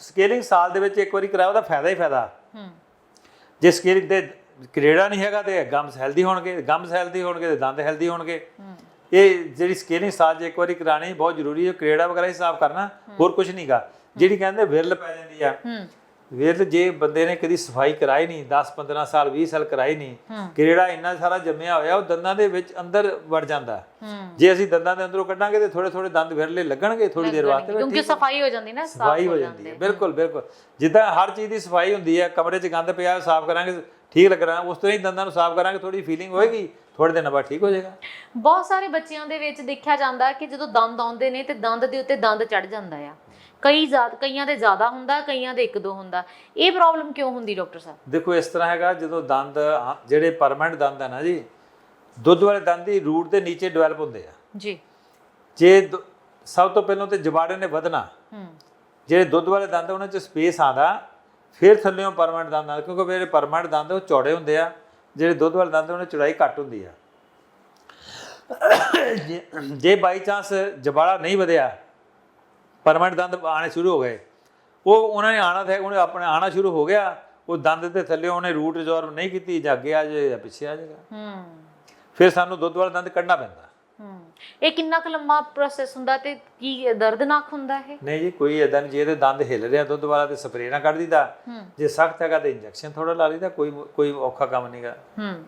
ਸਕੇਲਿੰਗ ਸਾਲ ਦੇ ਵਿੱਚ ਇੱਕ ਵਾਰੀ ਕਰਾਓ ਤਾਂ ਫਾਇਦਾ ਹੀ ਫਾਇਦਾ। ਹੂੰ। ਜੇ ਸਕੇਲਿੰਗ ਦੇ ਕਰੇੜਾ ਨਹੀਂ ਹੈਗਾ ਤੇ ਗਮਸ ਹੈਲਦੀ ਹੋਣਗੇ ਗਮਸ ਹੈਲਦੀ ਹੋਣਗੇ ਤੇ ਦੰਦ ਹੈਲਦੀ ਹੋਣਗੇ। ਹੂੰ। ਇਹ ਜਿਹੜੀ ਸਕੇਲਿੰਗ ਸਾਲ 'ਚ ਇੱਕ ਵਾਰੀ ਕਰਾਣੀ ਬਹੁਤ ਜ਼ਰੂਰੀ ਹੈ। ਕਰੇੜਾ ਵਗੈਰਾ ਹੀ ਸਾਫ਼ ਕਰਨਾ ਹੋਰ ਕੁਝ ਨਹੀਂਗਾ ਜਿਹੜੀ ਕਹਿੰਦੇ ਵਿਰਲ ਪੈ ਜਾਂਦੀ ਆ ਹੂੰ ਵਿਰਲ ਜੇ ਬੰਦੇ ਨੇ ਕਦੀ ਸਫ਼ਾਈ ਕਰਾਈ ਨਹੀਂ 10 15 ਸਾਲ 20 ਸਾਲ ਕਰਾਈ ਨਹੀਂ। ਕਿਹੜਾ ਇੰਨਾ ਸਾਰਾ ਜੰਮਿਆ ਹੋਇਆ ਉਹ ਦੰਦਾਂ ਦੇ ਵਿੱਚ ਅੰਦਰ ਵੜ ਜਾਂਦਾ। ਜੇ ਅਸੀਂ ਦੰਦਾਂ ਦੇ ਅੰਦਰੋਂ ਕੱਢਾਂਗੇ ਤੇ ਥੋੜੇ ਥੋੜੇ ਦੰਦ ਵਿਰਲੇ ਲੱਗਣਗੇ ਥੋੜੀ ਦੇਰ ਵਾਸਤੇ ਕਿਉਂਕਿ ਸਫ਼ਾਈ ਹੋ ਜਾਂਦੀ ਨਾ ਸਾਫ਼ ਸਫ਼ਾਈ ਹੋ ਜਾਂਦੀ ਹੈ ਬਿਲਕੁਲ ਬਿਲਕੁਲ। ਜਿੱਦਾਂ ਹਰ ਚੀਜ਼ ਦੀ ਸਫ਼ਾਈ ਹੁੰਦੀ ਹੈ ਕਮਰੇ 'ਚ ਗੰਦ ਪਿਆ ਸਾਫ਼ ਕਰਾਂਗੇ ਠੀਕ ਲੱਗਣਾ ਉਸ ਤਰ੍ਹਾਂ ਹੀ ਦੰਦਾਂ ਨੂੰ ਸਾਫ਼ ਕਰਾਂਗੇ ਥੋੜੀ ਫੀਲਿੰਗ ਹੋਏਗੀ ਥੋੜੇ ਦਿਨ ਬਾਅਦ ਠੀਕ ਹੋ ਜਾਏਗਾ। ਬਹੁਤ ਸਾਰੇ ਬੱਚਿਆਂ ਦੇ ਵਿੱਚ ਦੇਖਿਆ ਜਾਂਦਾ ਕਿ ਜਦੋਂ ਦੰਦ ਆਉਂਦੇ ਨੇ ਤੇ ਦੰਦ ਦੇ ਉੱਤੇ ਦੰਦ ਚੜ ਜਾਂਦਾ ਆ। ਕਈ ਜ਼ਿਆਦਾ ਕਈਆਂ ਦੇ ਜ਼ਿਆਦਾ ਹੁੰਦਾ ਕਈਆਂ ਦੇ ਇੱਕ ਦੋ ਹੁੰਦਾ। ਇਹ ਪ੍ਰੋਬਲਮ ਕਿਉਂ ਹੁੰਦੀ ਡਾਕਟਰ ਸਾਹਿਬ? ਦੇਖੋ ਇਸ ਤਰ੍ਹਾਂ ਹੈਗਾ ਜਦੋਂ ਦੰਦ ਆ- ਜਿਹੜੇ ਪਰਮਨੈਂਟ ਦੰਦ ਹੈ ਨਾ ਜੀ ਦੁੱਧ ਵਾਲੇ ਦੰਦ ਦੀ ਰੂਟ ਦੇ ਨੀਚੇ ਡਿਵੈਲਪ ਹੁੰਦੇ ਆ। ਜੀ। ਜੇ ਸਭ ਤੋਂ ਪਹਿਲਾਂ ਤੇ ਜਬਾੜੇ ਨੇ ਵਧਣਾ। ਹੂੰ। ਜਿਹੜੇ ਦੁੱਧ ਵਾਲੇ ਦੰਦ ਆ, ਉਹਨਾਂ 'ਚ ਸਪੇਸ ਆਂਦਾ ਫਿਰ ਥੱਲੇੋਂ ਪਰਮਨੈਂਟ ਦੰਦ ਆ ਕਿਉਂਕਿ ਜਿਹੜੇ ਪਰਮਨੈਂਟ ਦੰਦ ਆ, ਉਹ ਚੌੜੇ ਹੁੰਦੇ ਆ। ਜਿਹੜੇ ਦੁੱਧ ਵਾਲੇ ਦੰਦ ਆ, ਉਹਨਾਂ ਚੌੜਾਈ ਘੱਟ ਹੁੰਦੀ ਆ। ਜੇ- ਜੇ ਬਾਈ ਚਾਂਸ ਜਬਾੜਾ ਨਹੀਂ ਵਧਿਆ ਪਰਮਨੈਂਟ ਦੰਦ ਆਣੇ ਸ਼ੁਰੂ ਹੋ ਗਏ। ਉਹ ਉਹਨਾਂ ਨੇ ਆਣਾ ਥਾ ਉਹਨੇ ਆਪਣੇ ਆਣਾ ਸ਼ੁਰੂ ਹੋ ਗਿਆ। ਉਹ ਦੰਦ ਦੇ ਥੱਲੇ ਉਹਨੇ ਰੂਟ ਰਿਜ਼ੋਰਵ ਨਹੀਂ ਕੀਤੀ ਜਾਂ ਅੱਗੇ ਆ ਜਾਂ ਪਿੱਛੇ ਆ ਜਾਏਗਾ। ਹੂੰ। ਫਿਰ ਸਾਨੂੰ ਦੁੱਧ ਵਾਲਾ ਦੰਦ ਕੱਢਣਾ ਪੈਂਦਾ। ਹੂੰ। ਇਹ ਕਿੰਨਾ ਕੁ ਲੰਮਾ ਪ੍ਰੋਸੈਸ ਹੁੰਦਾ ਤੇ ਕੀ ਦਰਦਨਾਕ ਹੁੰਦਾ ਇਹ? ਨਹੀਂ ਜੀ ਕੋਈ ਇਦਾਂ ਨਹੀਂ ਜੇ ਇਹਦੇ ਦੰਦ ਹਿੱਲ ਰਿਹਾ ਦੁੱਧ ਵਾਲਾ ਤੇ ਸਪਰੇਅ ਨਾ ਕੱਢ ਦਿੱਤਾ ਹੂੰ। ਜੇ ਸਖਤ ਹੈਗਾ ਤੇ ਇੰਜੈਕਸ਼ਨ ਥੋੜਾ ਲਾ ਲਈਦਾ ਕੋਈ ਕੋਈ ਔਖਾ ਕੰਮ ਨਹੀਂਗਾ ਹੂੰ।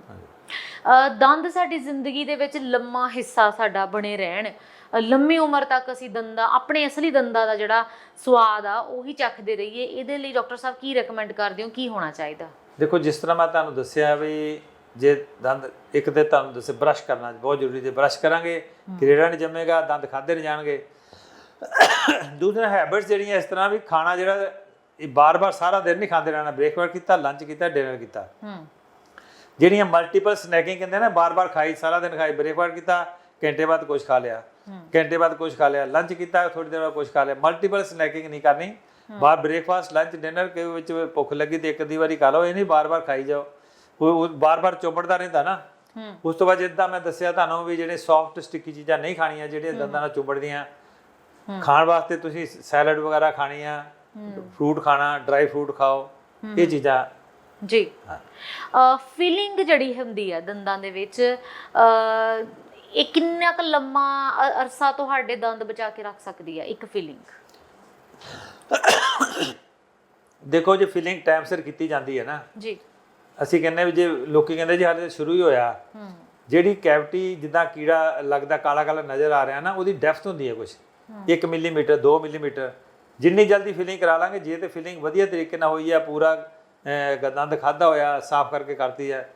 ਦੰਦ ਸਾਡੀ ਜ਼ਿੰਦਗੀ ਦੇ ਵਿੱਚ ਲੰਮਾ ਹਿੱਸਾ ਸਾਡਾ ਬਣੇ ਰਹਿਣ। ਲੰਮੀ ਉਮਰ ਤੱਕ ਅਸੀਂ ਦੰਦਾਂ ਆਪਣੇ ਅਸਲੀ ਦੰਦਾਂ ਦਾ ਜਿਹੜਾ ਸਵਾਦ ਆ ਉਹੀ ਚੱਖਦੇ ਰਹੀਏ। ਇਹਦੇ ਲਈ ਡਾਕਟਰ ਸਾਹਿਬ ਕੀ ਰეკਮੈਂਡ ਕਰਦੇ ਹੋ? ਕੀ ਹੋਣਾ ਚਾਹੀਦਾ? ਦੇਖੋ ਜਿਸ ਤਰ੍ਹਾਂ ਮੈਂ ਤੁਹਾਨੂੰ ਦੱਸਿਆ ਵੀ ਜੇ ਦੰਦ ਇੱਕ ਤੇ ਤੁਹਾਨੂੰ ਦੱਸੇ ਬ੍ਰਸ਼ ਕਰਨਾ ਬਹੁਤ ਜ਼ਰੂਰੀ ਜੇ ਬ੍ਰਸ਼ ਕਰਾਂਗੇ ਕਿਰੇੜਾ ਨਹੀਂ ਜੰਮੇਗਾ ਦੰਦ ਖਾਦੇ ਨਹੀਂ ਜਾਣਗੇ। ਦੂਸਰਾ ਹੈਬਿਟਸ ਜਿਹੜੀਆਂ ਇਸ ਤਰ੍ਹਾਂ ਵੀ ਖਾਣਾ ਜਿਹੜਾ ਇਹ ਬਾਰ-ਬਾਰ ਸਾਰਾ ਦਿਨ ਨਹੀਂ ਖਾਂਦੇ ਰਹਿਣਾ ਬ੍ਰੇਕਫਾਸਟ ਕੀਤਾ ਲੰਚ ਕੀਤਾ ਡਿਨਰ ਕੀਤਾ। ਹੂੰ। ਜਿਹੜੀਆਂ ਮਲਟੀਪਲ ਸਨੈਕਿੰਗ ਕਹਿੰਦੇ ਨਾ ਬਾਰ-ਬਾਰ ਖਾਈ ਸਾਰਾ ਦਿਨ ਖਾਈ ਬ੍ਰੇਕਫਾਸਟ ਕੀਤਾ ਘੰਟੇ ਬਾਅਦ ਕੁਝ ਖਾ ਲਿਆ ਘੰਟੇ ਬਾਅਦ ਕੁਝ ਖਾ ਲਿਆ ਲੰਚ ਕੀਤਾ ਥੋੜੀ ਦੇਰ ਬਾਅਦ ਕੁਝ ਖਾ ਲਿਆ ਮਲਟੀਪਲ ਸਨੈਕਿੰਗ ਨਹੀਂ ਕਰਨੀ। ਬਾਹਰ ਬ੍ਰੇਕਫਾਸਟ ਲੰਚ ਡਿਨਰ ਕੇ ਵਿੱਚ ਭੁੱਖ ਲੱਗੀ ਤੇ ਇੱਕ ਦੀ ਵਾਰੀ ਖਾ ਲਓ ਇਹ ਨਹੀਂ ਬਾਰ-ਬਾਰ ਖਾਈ ਜਾਓ। ਉਹ ਬਾਰ-ਬਾਰ ਚੋਪੜਦਾ ਰਹਿੰਦਾ ਨਾ। ਉਸ ਤੋਂ ਬਾਅਦ ਜਿੱਦਾਂ ਮੈਂ ਦੱਸਿਆ ਤੁਹਾਨੂੰ ਵੀ ਜਿਹੜੇ ਸੌਫਟ ਸਟਿੱਕੀ ਚੀਜ਼ਾਂ ਨਹੀਂ ਖਾਣੀਆਂ ਜਿਹੜੀਆਂ ਦੰਦਾਂ ਨਾਲ ਚੁੰਬੜਦੀਆਂ। ਖਾਣ ਵਾਸਤੇ ਤੁਸੀਂ ਸੈਲਡ ਵਗੈਰਾ ਖਾਣੀ ਆ ਫਰੂਟ ਖਾਣਾ ਡਰਾਈ ਫਰੂਟ ਖਾਓ ਇਹ ਚੀਜ਼ਾਂ ਜੀ। ਫੀਲਿੰਗ ਜਿਹੜੀ ਹੁੰਦੀ ਆ ਦੰਦਾਂ ਦੇ ਵਿੱਚ ਅ ਇਹ ਕਿੰਨਾ ਕੁ ਲੰਮਾ ਅਰਸਾ ਤੁਹਾਡੇ ਦੰਦ ਬਚਾ ਕੇ ਰੱਖ ਸਕਦੀ ਆ ਇੱਕ ਫੀਲਿੰਗ ਦੇਖੋ ਜੇ ਫੀਲਿੰਗ ਟਾਈਮ ਸਿਰ ਕੀਤੀ ਜਾਂਦੀ ਹੈ ਨਾ। ਜੀ। ਅਸੀਂ ਕਹਿੰਦੇ ਵੀ ਜੇ ਲੋਕੀ ਕਹਿੰਦੇ ਜੀ ਹਾਲੇ ਸ਼ੁਰੂ ਹੀ ਹੋਇਆ। ਹੂੰ। ਜਿਹੜੀ ਕੈਵਿਟੀ ਜਿੱਦਾਂ ਕੀੜਾ ਲੱਗਦਾ ਕਾਲਾ ਕਾਲਾ ਨਜ਼ਰ ਆ ਰਿਹਾ ਨਾ ਉਹਦੀ ਡੈਪਥ ਹੁੰਦੀ ਹੈ। ਕੁਝ 1 ਮਿਲੀਮੀਟਰ 2 ਮਿਲੀਮੀਟਰ। ਜਿੰਨੀ ਜਲਦੀ ਫਿਲਿੰਗ ਕਰਾ ਲਾਂਗੇ ਜੇ ਤੇ ਫਿਲਿੰਗ ਵਧੀਆ ਤਰੀਕੇ ਨਾਲ ਹੋਈ ਆ ਪੂਰਾ ਦੰਦ ਖਾਦਾ ਹੋਇਆ ਸਾਫ਼ ਕਰਕੇ ਕਰਤੀ ਹੈ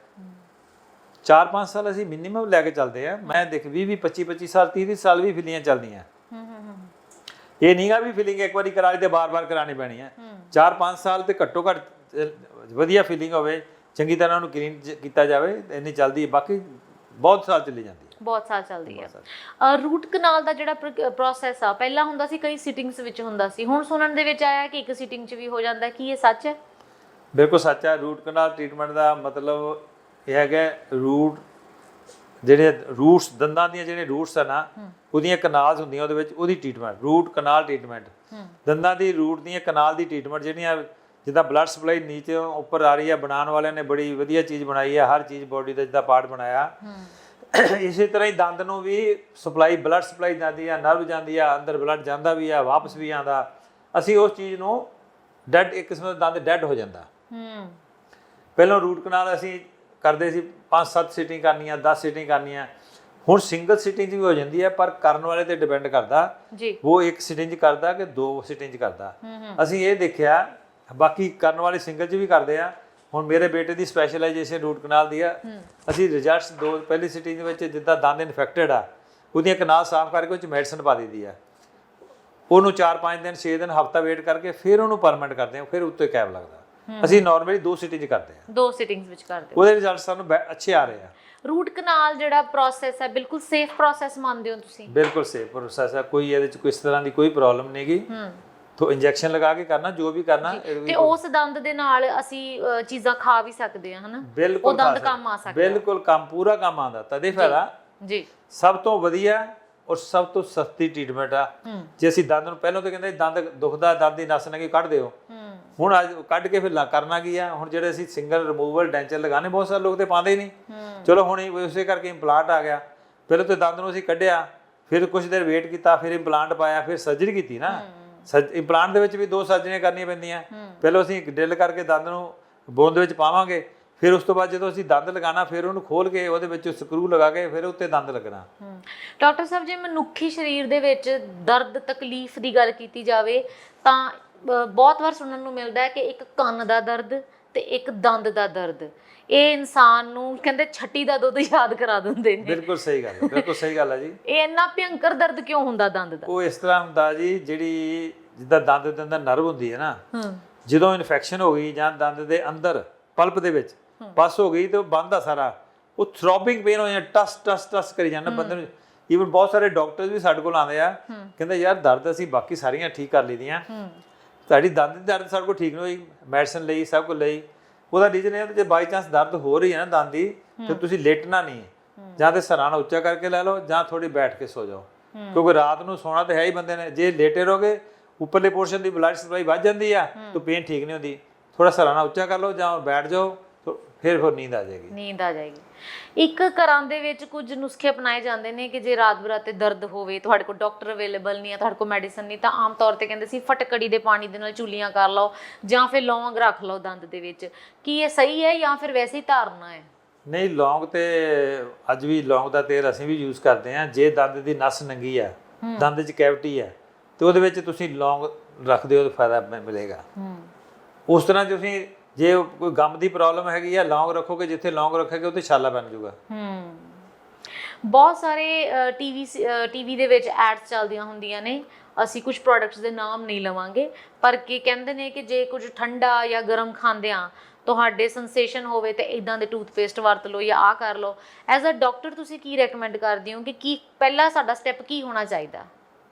4-5 ਸਾਲ ਅਸੀਂ ਮਿਨੀਮਮ ਲੈ ਕੇ ਚੱਲਦੇ ਆ। ਮੈਂ ਦੇਖ 20 20 25 25 ਸਾਲ 30 30 ਸਾਲ ਵੀ ਫਿਲੀਆਂ ਚੱਲਦੀਆਂ। ਇਹ ਨਹੀਂਗਾ ਵੀ ਫਿਲਿੰਗ ਇੱਕ ਵਾਰੀ ਕਰਾ ਲਈ ਤੇ ਬਾਰ-ਬਾਰ ਕਰਾਣੀ ਪੈਣੀ ਹੈ। 4-5 ਸਾਲ ਤੇ ਘੱਟੋ ਘੱਟ ਵਧੀਆ ਫੀਲਿੰਗ ਹੋਵੇ ਚੰਗੀ ਤਰ੍ਹਾਂ ਉਹਨੂੰ ਕਲੀਨ ਕੀਤਾ ਜਾਵੇ ਇੰਨੀ ਚੱਲਦੀ ਹੈ ਬਾਕੀ ਬਹੁਤ ਸਾਲ ਚੱਲੀ ਜਾਂਦੀ ਹੈ ਬਹੁਤ ਸਾਲ ਚੱਲਦੀ ਹੈ ਰੂਟ ਕਨਾਲ ਦਾ ਜਿਹੜਾ ਪ੍ਰੋਸੈਸ ਆ ਪਹਿਲਾਂ ਹੁੰਦਾ ਸੀ ਕਈ ਸਿਟਿੰਗਸ ਵਿੱਚ ਹੁੰਦਾ ਸੀ। ਹੁਣ ਸੁਣਨ ਦੇ ਵਿੱਚ ਆਇਆ ਕਿ ਇੱਕ ਸਿਟਿੰਗ 'ਚ ਵੀ ਹੋ ਜਾਂਦਾ। ਕੀ ਇਹ ਸੱਚ ਹੈ ਬਿਲਕੁਲ ਸੱਚ ਹੈ ਰੂਟ ਕਨਾਲ ਟ੍ਰੀਟਮੈਂਟ ਦਾ ਮਤਲਬ ਇਹ ਹੈਗਾ ਰੂਟ ਜਿਹੜੇ ਰੂਟਸ ਦੰਦਾਂ ਦੀਆਂ ਜਿਹੜੇ ਰੂਟਸ ਆ ਨਾ ਉਹਦੀਆਂ ਕਨਾਲਸ ਹੁੰਦੀਆਂ ਉਹਦੇ ਵਿੱਚ ਉਹਦੀ ਟ੍ਰੀਟਮੈਂਟ ਰੂਟ ਕਨਾਲ ਟ੍ਰੀਟਮੈਂਟ ਦੰਦਾਂ ਦੀ ਰੂਟ ਦੀਆਂ ਕਨਾਲ ਦੀ ਟ੍ਰੀਟਮੈਂਟ ਜਿਹੜੀਆਂ ਜਿੱਦਾਂ ਬਲੱਡ ਸਪਲਾਈ ਨੀਚੇ ਉੱਪਰ ਆ ਰਹੀ ਹੈ ਬਣਾਉਣ ਵਾਲਿਆਂ ਨੇ ਬੜੀ ਵਧੀਆ ਚੀਜ਼ ਬਣਾਈ ਹੈ ਹਰ ਚੀਜ਼ ਬੋਡੀ ਦਾ ਜਿੱਦਾਂ ਪਾਰਟ ਬਣਾਇਆ। ਇਸੇ ਤਰ੍ਹਾਂ ਹੀ ਦੰਦ ਨੂੰ ਵੀ ਸਪਲਾਈ ਬਲੱਡ ਸਪਲਾਈ ਜਾਂਦੀ ਆ ਨਰਵ ਜਾਂਦੀ ਆ ਅੰਦਰ ਬਲੱਡ ਜਾਂਦਾ ਵੀ ਆ ਵਾਪਸ ਵੀ ਆਂਦਾ ਅਸੀਂ ਉਸ ਚੀਜ਼ ਨੂੰ ਡੈਡ ਇੱਕ ਕਿਸਮ ਦਾ ਦੰਦ ਡੈਡ ਹੋ ਜਾਂਦਾ। ਹੂੰ। ਪਹਿਲਾਂ ਰੂਟ ਕਨਾਲ ਅਸੀਂ ਕਰਦੇ ਸੀ 5-7 ਸੀਟਿੰਗ ਕਰਨੀਆਂ 10 ਸੀਟਿੰਗ ਕਰਨੀਆਂ। ਹੁਣ ਸਿੰਗਲ ਸੀਟਿੰਗ ਵੀ ਹੋ ਜਾਂਦੀ ਹੈ ਪਰ ਕਰਨ ਵਾਲੇ ਤੇ ਡਿਪੈਂਡ ਕਰਦਾ। ਜੀ। ਉਹ ਇੱਕ ਸੀਟਿੰਗ 'ਚ ਕਰਦਾ ਕਿ ਦੋ ਸੀਟਿੰਗ 'ਚ ਕਰਦਾ। ਅਸੀਂ ਇਹ ਦੇਖਿਆ ਬਾਕੀ ਕਰਨ ਵਾਲੇ ਸਿੰਗਲ 'ਚ ਵੀ ਕਰਦੇ ਆ। ਹੁਣ ਮੇਰੇ ਬੇਟੇ ਦੀ ਸਪੈਸ਼ਲਾਈਜੇਸ਼ਨ ਰੂਟ ਕਨਾਲ ਦੀ ਆ। ਅਸੀਂ ਰਿਜ਼ਲਟਸ ਦੋ ਪਹਿਲੀ ਸੀਟਿੰਗ ਦੇ ਵਿੱਚ ਜਿੱਦਾਂ ਦੰਦ ਇਨਫੈਕਟਡ ਆ ਉਹਦੀਆਂ ਕਨਾਲ ਸਾਫ਼ ਕਰਕੇ ਉਹ 'ਚ ਮੈਡੀਸਨ ਪਾ ਦਿੱਤੀ ਆ। ਉਹਨੂੰ 4-5 ਦਿਨ 6 ਦਿਨ ਹਫਤਾ ਵੇਟ ਕਰਕੇ ਫਿਰ ਉਹਨੂੰ ਪਰਮਨੈਂਟ ਕਰਦੇ ਆ ਫਿਰ ਉੱਤੇ ਕੈਬ ਲੱਗਦਾ। ਅਸੀਂ ਨਾਰਮਲੀ ਦੋ ਸੀਟਿੰਗ ਕਰਦੇ ਆ ਦੋ ਸਿਟਿੰਗਸ ਵਿੱਚ ਕਰਦੇ ਉਹਦੇ ਰਿਜ਼ਲਟ ਸਾਨੂੰ ਅੱਛੇ ਆ ਰਹੇ ਆ। ਰੂਟ ਕਨਾਲ ਜਿਹੜਾ ਪ੍ਰੋਸੈਸ ਹੈ ਬਿਲਕੁਲ ਸੇਫ ਪ੍ਰੋਸੈਸ ਮੰਨਦੇ ਹੋ ਤੁਸੀਂ? ਬਿਲਕੁਲ ਸੇਫ ਪ੍ਰੋਸੈਸ ਹੈ ਕੋਈ ਇਹਦੇ 'ਚ ਕੋਈ ਇਸ ਤਰ੍ਹਾਂ ਦੀ ਕੋਈ ਪ੍ਰੋਬਲਮ ਨਹੀਂਗੀ ਹੂੰ। ਤੋ ਇੰਜੈਕਸ਼ਨ ਲਗਾ ਕੇ ਕਰਨਾ ਜੋ ਵੀ ਕਰਨਾ ਤੇ ਉਸ ਦੰਦ ਦੇ ਨਾਲ ਅਸੀਂ ਚੀਜ਼ਾਂ ਖਾ ਵੀ ਸਕਦੇ ਹਾਂ ਹਨਾ? ਉਹ ਦੰਦ ਕੰਮ ਆ ਸਕਦੇ। ਬਿਲਕੁਲ ਕੰਮ ਪੂਰਾ ਕੰਮ ਆਉਂਦਾ। ਤਦੇ ਫਾਇਦਾ ਜੀ। ਸਭ ਤੋਂ ਵਧੀਆ ਔਰ ਸਭ ਤੋਂ ਸਸਤੀ ਟ੍ਰੀਟਮੈਂਟ ਆ। ਹੂੰ। ਜੇ ਅਸੀਂ ਦੰਦ ਨੂੰ ਪਹਿਲਾਂ ਤਾਂ ਕਹਿੰਦੇ ਦੰਦ ਦੁਖਦਾ ਦੰਦ ਦੀ ਨਸ ਨਗੀ ਕੱਢ ਦਿਓ। ਹੂੰ। ਹੁਣ ਅੱਜ ਕੱਢ ਕੇ ਫਿਰ ਲਾ- ਕਰਨਾ ਕੀ ਆ? ਹੁਣ ਜਿਹੜੇ ਅਸੀਂ ਸਿੰਗਲ ਰਿਮੂਵਲ ਡੈਂਚਰ ਲਗਾਣੇ ਬਹੁਤ ਸਾਰੇ ਲੋਕ ਤੇ ਪਾਉਂਦੇ ਹੀ ਨਹੀਂ। ਚਲੋ ਹੁਣ ਉਸੇ ਕਰਕੇ ਇੰਪਲਾਂਟ ਆ ਗਿਆ। ਪਹਿਲਾਂ ਤਾਂ ਦੰਦ ਨੂੰ ਅਸੀਂ ਕੱਢਿਆ ਫਿਰ ਕੁਝ ਦੇਰ ਵੇਟ ਕੀਤਾ ਫਿਰ ਇੰਪਲਾਂਟ ਪਾਇਆ ਫਿਰ ਸਰਜਰੀ ਕੀਤੀ ਨਾ। ਇੰਪਲਾਂਟ ਦੇ ਵਿੱਚ ਵੀ ਦੋ ਸਰਜਰੀਆਂ ਕਰਨੀਆਂ ਪੈਂਦੀਆਂ। ਪਹਿਲਾਂ ਅਸੀਂ ਡ੍ਰਿਲ ਕਰਕੇ ਦੰਦ ਨੂੰ ਬੋਨ ਦੇ ਵਿੱਚ ਪਾਵਾਂਗੇ ਫਿਰ ਉਸ ਤੋਂ ਬਾਅਦ ਜਦੋਂ ਅਸੀਂ ਦੰਦ ਲਗਾਣਾ ਫਿਰ ਉਹਨੂੰ ਖੋਲ ਕੇ ਉਹਦੇ ਵਿੱਚ ਸਕਰੂ ਲਗਾ ਕੇ ਫਿਰ ਉੱਤੇ ਦੰਦ ਲੱਗਣਾ। ਡਾਕਟਰ ਸਾਹਿਬ ਜੇ ਮਨੁੱਖੀ ਸਰੀਰ ਦੇ ਵਿੱਚ ਦਰਦ ਤਕਲੀਫ ਦੀ ਗੱਲ ਕੀਤੀ ਜਾਵੇ ਤਾਂ ਬਹੁਤ ਵਾਰ ਸੁਣਨ ਨੂੰ ਮਿਲਦਾ ਹੈ ਕਿ ਇੱਕ ਕੰਨ ਦਾ ਦਰਦ ਤੇ ਇੱਕ ਦੰਦ ਦਾ ਦਰਦ। ਇਹ ਇਨਸਾਨ ਨੂੰ ਕਹਿੰਦੇ ਛੱਟੀ ਦਾ ਦੁੱਧ ਯਾਦ ਕਰਾ ਦਿੰਦੇ ਨੇ। ਬਿਲਕੁਲ ਸਹੀ ਗੱਲ ਹੈ ਬਿਲਕੁਲ ਸਹੀ ਗੱਲ ਹੈ ਜੀ। ਇਹ ਇੰਨਾ ਭਿਅੰਕਰ ਦਰਦ ਕਿਉਂ ਹੁੰਦਾ ਦੰਦ ਦਾ? ਉਹ ਇਸ ਤਰ੍ਹਾਂ ਹੁੰਦਾ ਜੀ ਜਿਹੜੀ ਜਿੱਦਾਂ ਦੰਦ ਦੇ ਅੰਦਰ ਨਰਵ ਹੁੰਦੀ ਹੈ ਨਾ ਜਦੋਂ ਇਨਫੈਕਸ਼ਨ ਹੋ ਗਈ ਜਾਂ ਦੰਦ ਦੇ ਅੰਦਰ ਪਲਪ ਦੇ ਵਿੱਚ ਪਸ ਹੋ ਗਈ ਤੇ ਉਹ ਬੰਦ ਆ ਸਾਰਾ। ਉਹ ਥ੍ਰੋਬਿੰਗ ਪੇਨ ਹੋ ਜਾਂਦਾ ਟਸ ਟਸ ਟਸ ਕਰੀ ਜਾਂਦਾ ਬੰਦੇ ਨੂੰ। ਈਵਨ ਬਹੁਤ ਸਾਰੇ ਡਾਕਟਰਸ ਵੀ ਸਾਡੇ ਕੋਲ ਆਉਂਦੇ ਆ ਕਹਿੰਦੇ ਯਾਰ ਦਰਦ ਅਸੀਂ ਬਾਕੀ ਸਾਰੀਆਂ ਠੀਕ ਕਰ ਲਈਆਂ ਤੁਹਾਡੀ ਦੰਦ ਦੀ ਦਰਦ ਸਾਡੇ ਕੋਲ ਠੀਕ ਨਹੀਂ ਹੋਈ ਮੈਡੀਸਨ ਲਈ ਸਭ ਕੁਝ ਲਈ। ਉਹਦਾ ਰੀਜ਼ਨ ਇਹ ਹੈ ਜੇ ਬਾਈ ਚਾਂਸ ਦਰਦ ਹੋ ਰਹੀ ਹੈ ਨਾ ਦੰਦ ਦੀ ਤੇ ਤੁਸੀਂ ਲੇਟਣਾ ਨਹੀਂ ਹੈ। ਜਾਂ ਤੇ ਸਰਾਣਾ ਉੱਚਾ ਕਰਕੇ ਲੈ ਲਓ ਜਾਂ ਥੋੜੀ ਬੈਠ ਕੇ ਸੋ ਜਾਓ। ਕਿਉਂਕਿ ਰਾਤ ਨੂੰ ਸੋਣਾ ਤੇ ਹੈ ਹੀ ਬੰਦੇ ਨੇ। ਜੇ ਲੇਟੇ ਰਹੋਗੇ ਉੱਪਰਲੇ ਪੋਰਸ਼ਨ ਦੀ ਬਲੱਡ ਸਪਲਾਈ ਵੱਧ ਜਾਂਦੀ ਆ ਤਾਂ ਪੇਨ ਠੀਕ ਨਹੀਂ ਹੁੰਦੀ। ਥੋੜਾ ਸਰਾਣਾ ਉੱਚਾ ਕਰ ਲਓ ਜਾਂ ਬੈਠ ਜਾਓ। ਫਿਰ ਫਿਰ ਨੀਂਦ ਆ ਜਾਏਗੀ। ਨੀਂਦ ਆ ਜਾਏਗੀ। ਇੱਕ ਘਰਾਂ ਦੇ ਵਿੱਚ ਕੁਝ ਨੁਸਖੇ ਅਪਣਾਏ ਜਾਂਦੇ ਨੇ ਕਿ ਜੇ ਰਾਤ ਬਰਾਤੇ ਦਰਦ ਹੋਵੇ ਤੁਹਾਡੇ ਕੋਲ ਡਾਕਟਰ ਅਵੇਲੇਬਲ ਨਹੀਂ ਹੈ ਤੁਹਾਡੇ ਕੋਲ ਮੈਡੀਸਨ ਨਹੀਂ ਤਾਂ ਆਮ ਤੌਰ ਤੇ ਕਹਿੰਦੇ ਸੀ ਫਟਕੜੀ ਦੇ ਪਾਣੀ ਦੇ ਨਾਲ ਚੁਲੀਆਂ ਕਰ ਲਓ ਜਾਂ ਫਿਰ ਲੌਂਗ ਰੱਖ ਲਓ ਦੰਦ ਦੇ ਵਿੱਚ। ਕੀ ਇਹ ਸਹੀ ਹੈ ਜਾਂ ਫਿਰ ਵੈਸੇ ਹੀ ਧਾਰਨਾ ਹੈ? ਨਹੀਂ ਲੌਂਗ ਤੇ ਅੱਜ ਵੀ ਲੌਂਗ ਦਾ ਤੇਲ ਅਸੀਂ ਵੀ ਯੂਜ਼ ਕਰਦੇ ਹਾਂ। ਜੇ ਦੰਦ ਦੀ ਨਸ ਨੰਗੀ ਆ ਦੰਦ 'ਚ ਕੈਵਿਟੀ ਹੈ ਤੇ ਉਹਦੇ ਵਿੱਚ ਤੁਸੀਂ ਲੌਂਗ ਰੱਖਦੇ ਹੋ ਤਾਂ ਫਾਇਦਾ ਮਿਲੇਗਾ। ਉਸ ਤਰ੍ਹਾਂ ਤੁਸੀਂ ਜੇ ਕੋਈ ਗਮ ਦੀ ਪ੍ਰੋਬਲਮ ਹੈਗੀ ਆ ਲੌਂਗ ਰੱਖੋਗੇ ਜਿੱਥੇ ਲੌਂਗ ਰੱਖੋਗੇ ਉੱਥੇ ਛਾਲਾ ਬਣ ਜਾਊਗਾ। ਹੂੰ। ਬਹੁਤ ਸਾਰੇ ਟੀਵੀ ਟੀਵੀ ਦੇ ਵਿੱਚ ਐਡਸ ਚੱਲਦੀਆਂ ਹੁੰਦੀਆਂ ਨੇ। ਅਸੀਂ ਕੁਝ ਪ੍ਰੋਡਕਟਸ ਦੇ ਨਾਮ ਨਹੀਂ ਲਵਾਂਗੇ। ਪਰ ਕੀ ਕਹਿੰਦੇ ਨੇ ਕਿ ਜੇ ਕੁਝ ਠੰਡਾ ਜਾਂ ਗਰਮ ਖਾਂਦੇ ਆ ਤੁਹਾਡੇ ਸੈਂਸੇਸ਼ਨ ਹੋਵੇ ਤੇ ਇਦਾਂ ਦੇ ਟੂਥਪੇਸਟ ਵਰਤ ਲਓ ਜਾਂ ਆ ਕਰ ਲਓ। ਐਜ਼ ਅ ਡਾਕਟਰ ਤੁਸੀਂ ਕੀ ਰეკਮੈਂਡ ਕਰਦੇ ਹੋ ਕਿ ਕੀ ਪਹਿਲਾ ਸਾਡਾ ਸਟੈਪ ਕੀ ਹੋਣਾ ਚਾਹੀਦਾ?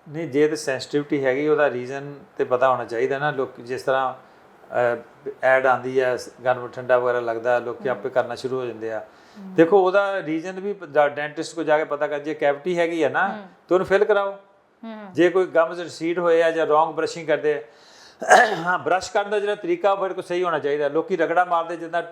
ਨਹੀਂ ਜੇ ਤੇ ਸੈਂਸਿਟਿਵਿਟੀ ਹੈਗੀ ਉਹਦਾ ਰੀਜ਼ਨ ਤੇ ਪਤਾ ਹੋਣਾ ਚਾਹੀਦਾ ਨਾ। ਲੋਕ ਜਿਸ ਤਰ੍ਹਾਂ ਐਡ ਆਂਦੀ ਹੈ ਗਰਮ ਠੰਡਾ ਵਗੈਰਾ ਲੱਗਦਾ ਲੋਕੀ ਆਪੇ ਕਰਨਾ ਸ਼ੁਰੂ ਹੋ ਜਾਂਦੇ ਆ। ਦੇਖੋ ਉਹਦਾ ਰੀਜ਼ਨ ਵੀ ਡੈਂਟਿਸਟ ਕੋ ਜਾ ਕੇ ਪਤਾ ਕਰ ਜੇ ਕੈਵਿਟੀ ਹੈਗੀ ਹੈ ਨਾ ਤੇ ਉਹਨੂੰ ਫਿਲ ਕਰਾਓ। ਜੇ ਕੋਈ ਗਮਸ ਰਿਸੀਡ ਹੋਏ ਆ ਜਾਂ ਰੋਂਗ ਬ੍ਰਸ਼ਿੰਗ ਕਰਦੇ ਆ, ਹਾਂ ਬ੍ਰਸ਼ ਕਰਨ ਦਾ ਜਿਹੜਾ ਤਰੀਕਾ ਉਹ ਬਿਲਕੁਲ ਸਹੀ ਹੋਣਾ ਚਾਹੀਦਾ। ਲੋਕੀ ਰਗੜਾ ਮਾਰਦੇ ਜਿੱਦਾਂ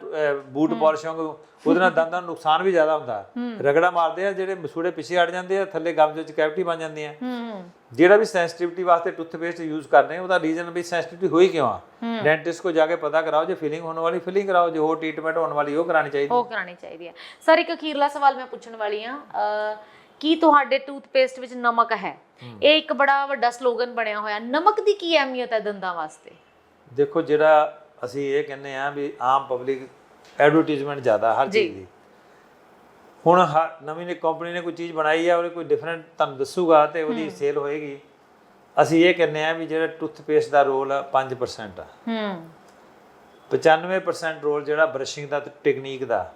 ਬੂਟ ਪਾਲਿਸ਼ ਵਾਂਗੂ ਉਹਦੇ ਨਾਲ ਦੰਦਾਂ ਨੂੰ ਨੁਕਸਾਨ ਵੀ ਜ਼ਿਆਦਾ ਹੁੰਦਾ। ਰਗੜਾ ਮਾਰਦੇ ਆ ਜਿਹੜੇ ਮਸੂੜੇ ਪਿੱਛੇ ਹਟ ਜਾਂਦੇ ਆ ਥੱਲੇ ਗਮਸ ਵਿੱਚ ਕੈਵਿਟੀ ਬਣ ਜਾਂਦੀਆਂ ਹੂੰ। ਜਿਹੜਾ ਵੀ ਸੈਂਸਿਟਿਵਿਟੀ ਵਾਸਤੇ ਟੂਥਪੇਸਟ ਯੂਜ਼ ਕਰਨੇ ਉਹਦਾ ਰੀਜ਼ਨ ਵੀ ਸੈਂਸਿਟਿਵਿਟੀ ਹੋਈ ਕਿਉਂ ਆ? ਡੈਂਟਿਸਟ ਕੋ ਜਾ ਕੇ ਪਤਾ ਕਰਾਓ ਜੇ ਫੀਲਿੰਗ ਹੋਣ ਵਾਲੀ ਫੀਲਿੰਗ ਕਰਾਓ ਜੇ ਹੋਰ ਟ੍ਰੀਟਮੈਂਟ ਹੋਣ ਵਾਲੀ ਉਹ ਕਰਾਣੀ ਚਾਹੀਦੀ ਉਹ ਕਰਾਣੀ ਚਾਹੀਦੀ ਹੈ ਸਰ ਇੱਕ ਅਖੀਰਲਾ ਸਵਾਲ ਮੈਂ ਪੁੱਛਣ ਵਾਲੀ ਆ। ਕੀ ਤੁਹਾਡੇ ਟੂਥਪੇਸਟ ਵਿੱਚ ਨਮਕ ਹੈ? ਇਹ ਇੱਕ ਬੜਾ ਵੱਡਾ ਸਲੋਗਨ ਬਣਿਆ ਹੋਇਆ। ਨਮਕ ਦੀ ਕੀ ਅਹਿਮੀਅਤ ਹੈ ਦੰਦਾਂ ਵਾਸਤੇ? ਦੇਖੋ ਜਿਹੜਾ ਅਸੀਂ ਇਹ ਕਹਿੰਦੇ ਆ ਵੀ ਆਮ ਪਬਲਿਕ ਐਡਵਰਟਾਈਜ਼ਮੈਂਟ ਜ਼ਿਆਦਾ ਹਰ ਚੀਜ਼ ਦੀ। ਹੁਣ ਨਵੀਂ ਨੇ ਕੰਪਨੀ ਨੇ ਕੋਈ ਚੀਜ਼ ਬਣਾਈ ਆ ਉਹਦੇ ਕੋਈ ਡਿਫਰੈਂਟ ਤੁਹਾਨੂੰ ਦੱਸੂਗਾ ਤੇ ਉਹਦੀ ਸੇਲ ਹੋਏਗੀ। ਅਸੀਂ ਇਹ ਕਹਿੰਦੇ ਆ ਵੀ ਜਿਹੜਾ ਟੂਥਪੇਸਟ ਦਾ ਰੋਲ ਆ 5% ਆ। ਹੂੰ। 95% ਰੋਲ ਜਿਹੜਾ ਬਰਸ਼ਿੰਗ ਦਾ ਤੇ ਟੈਕਨੀਕ ਦਾ।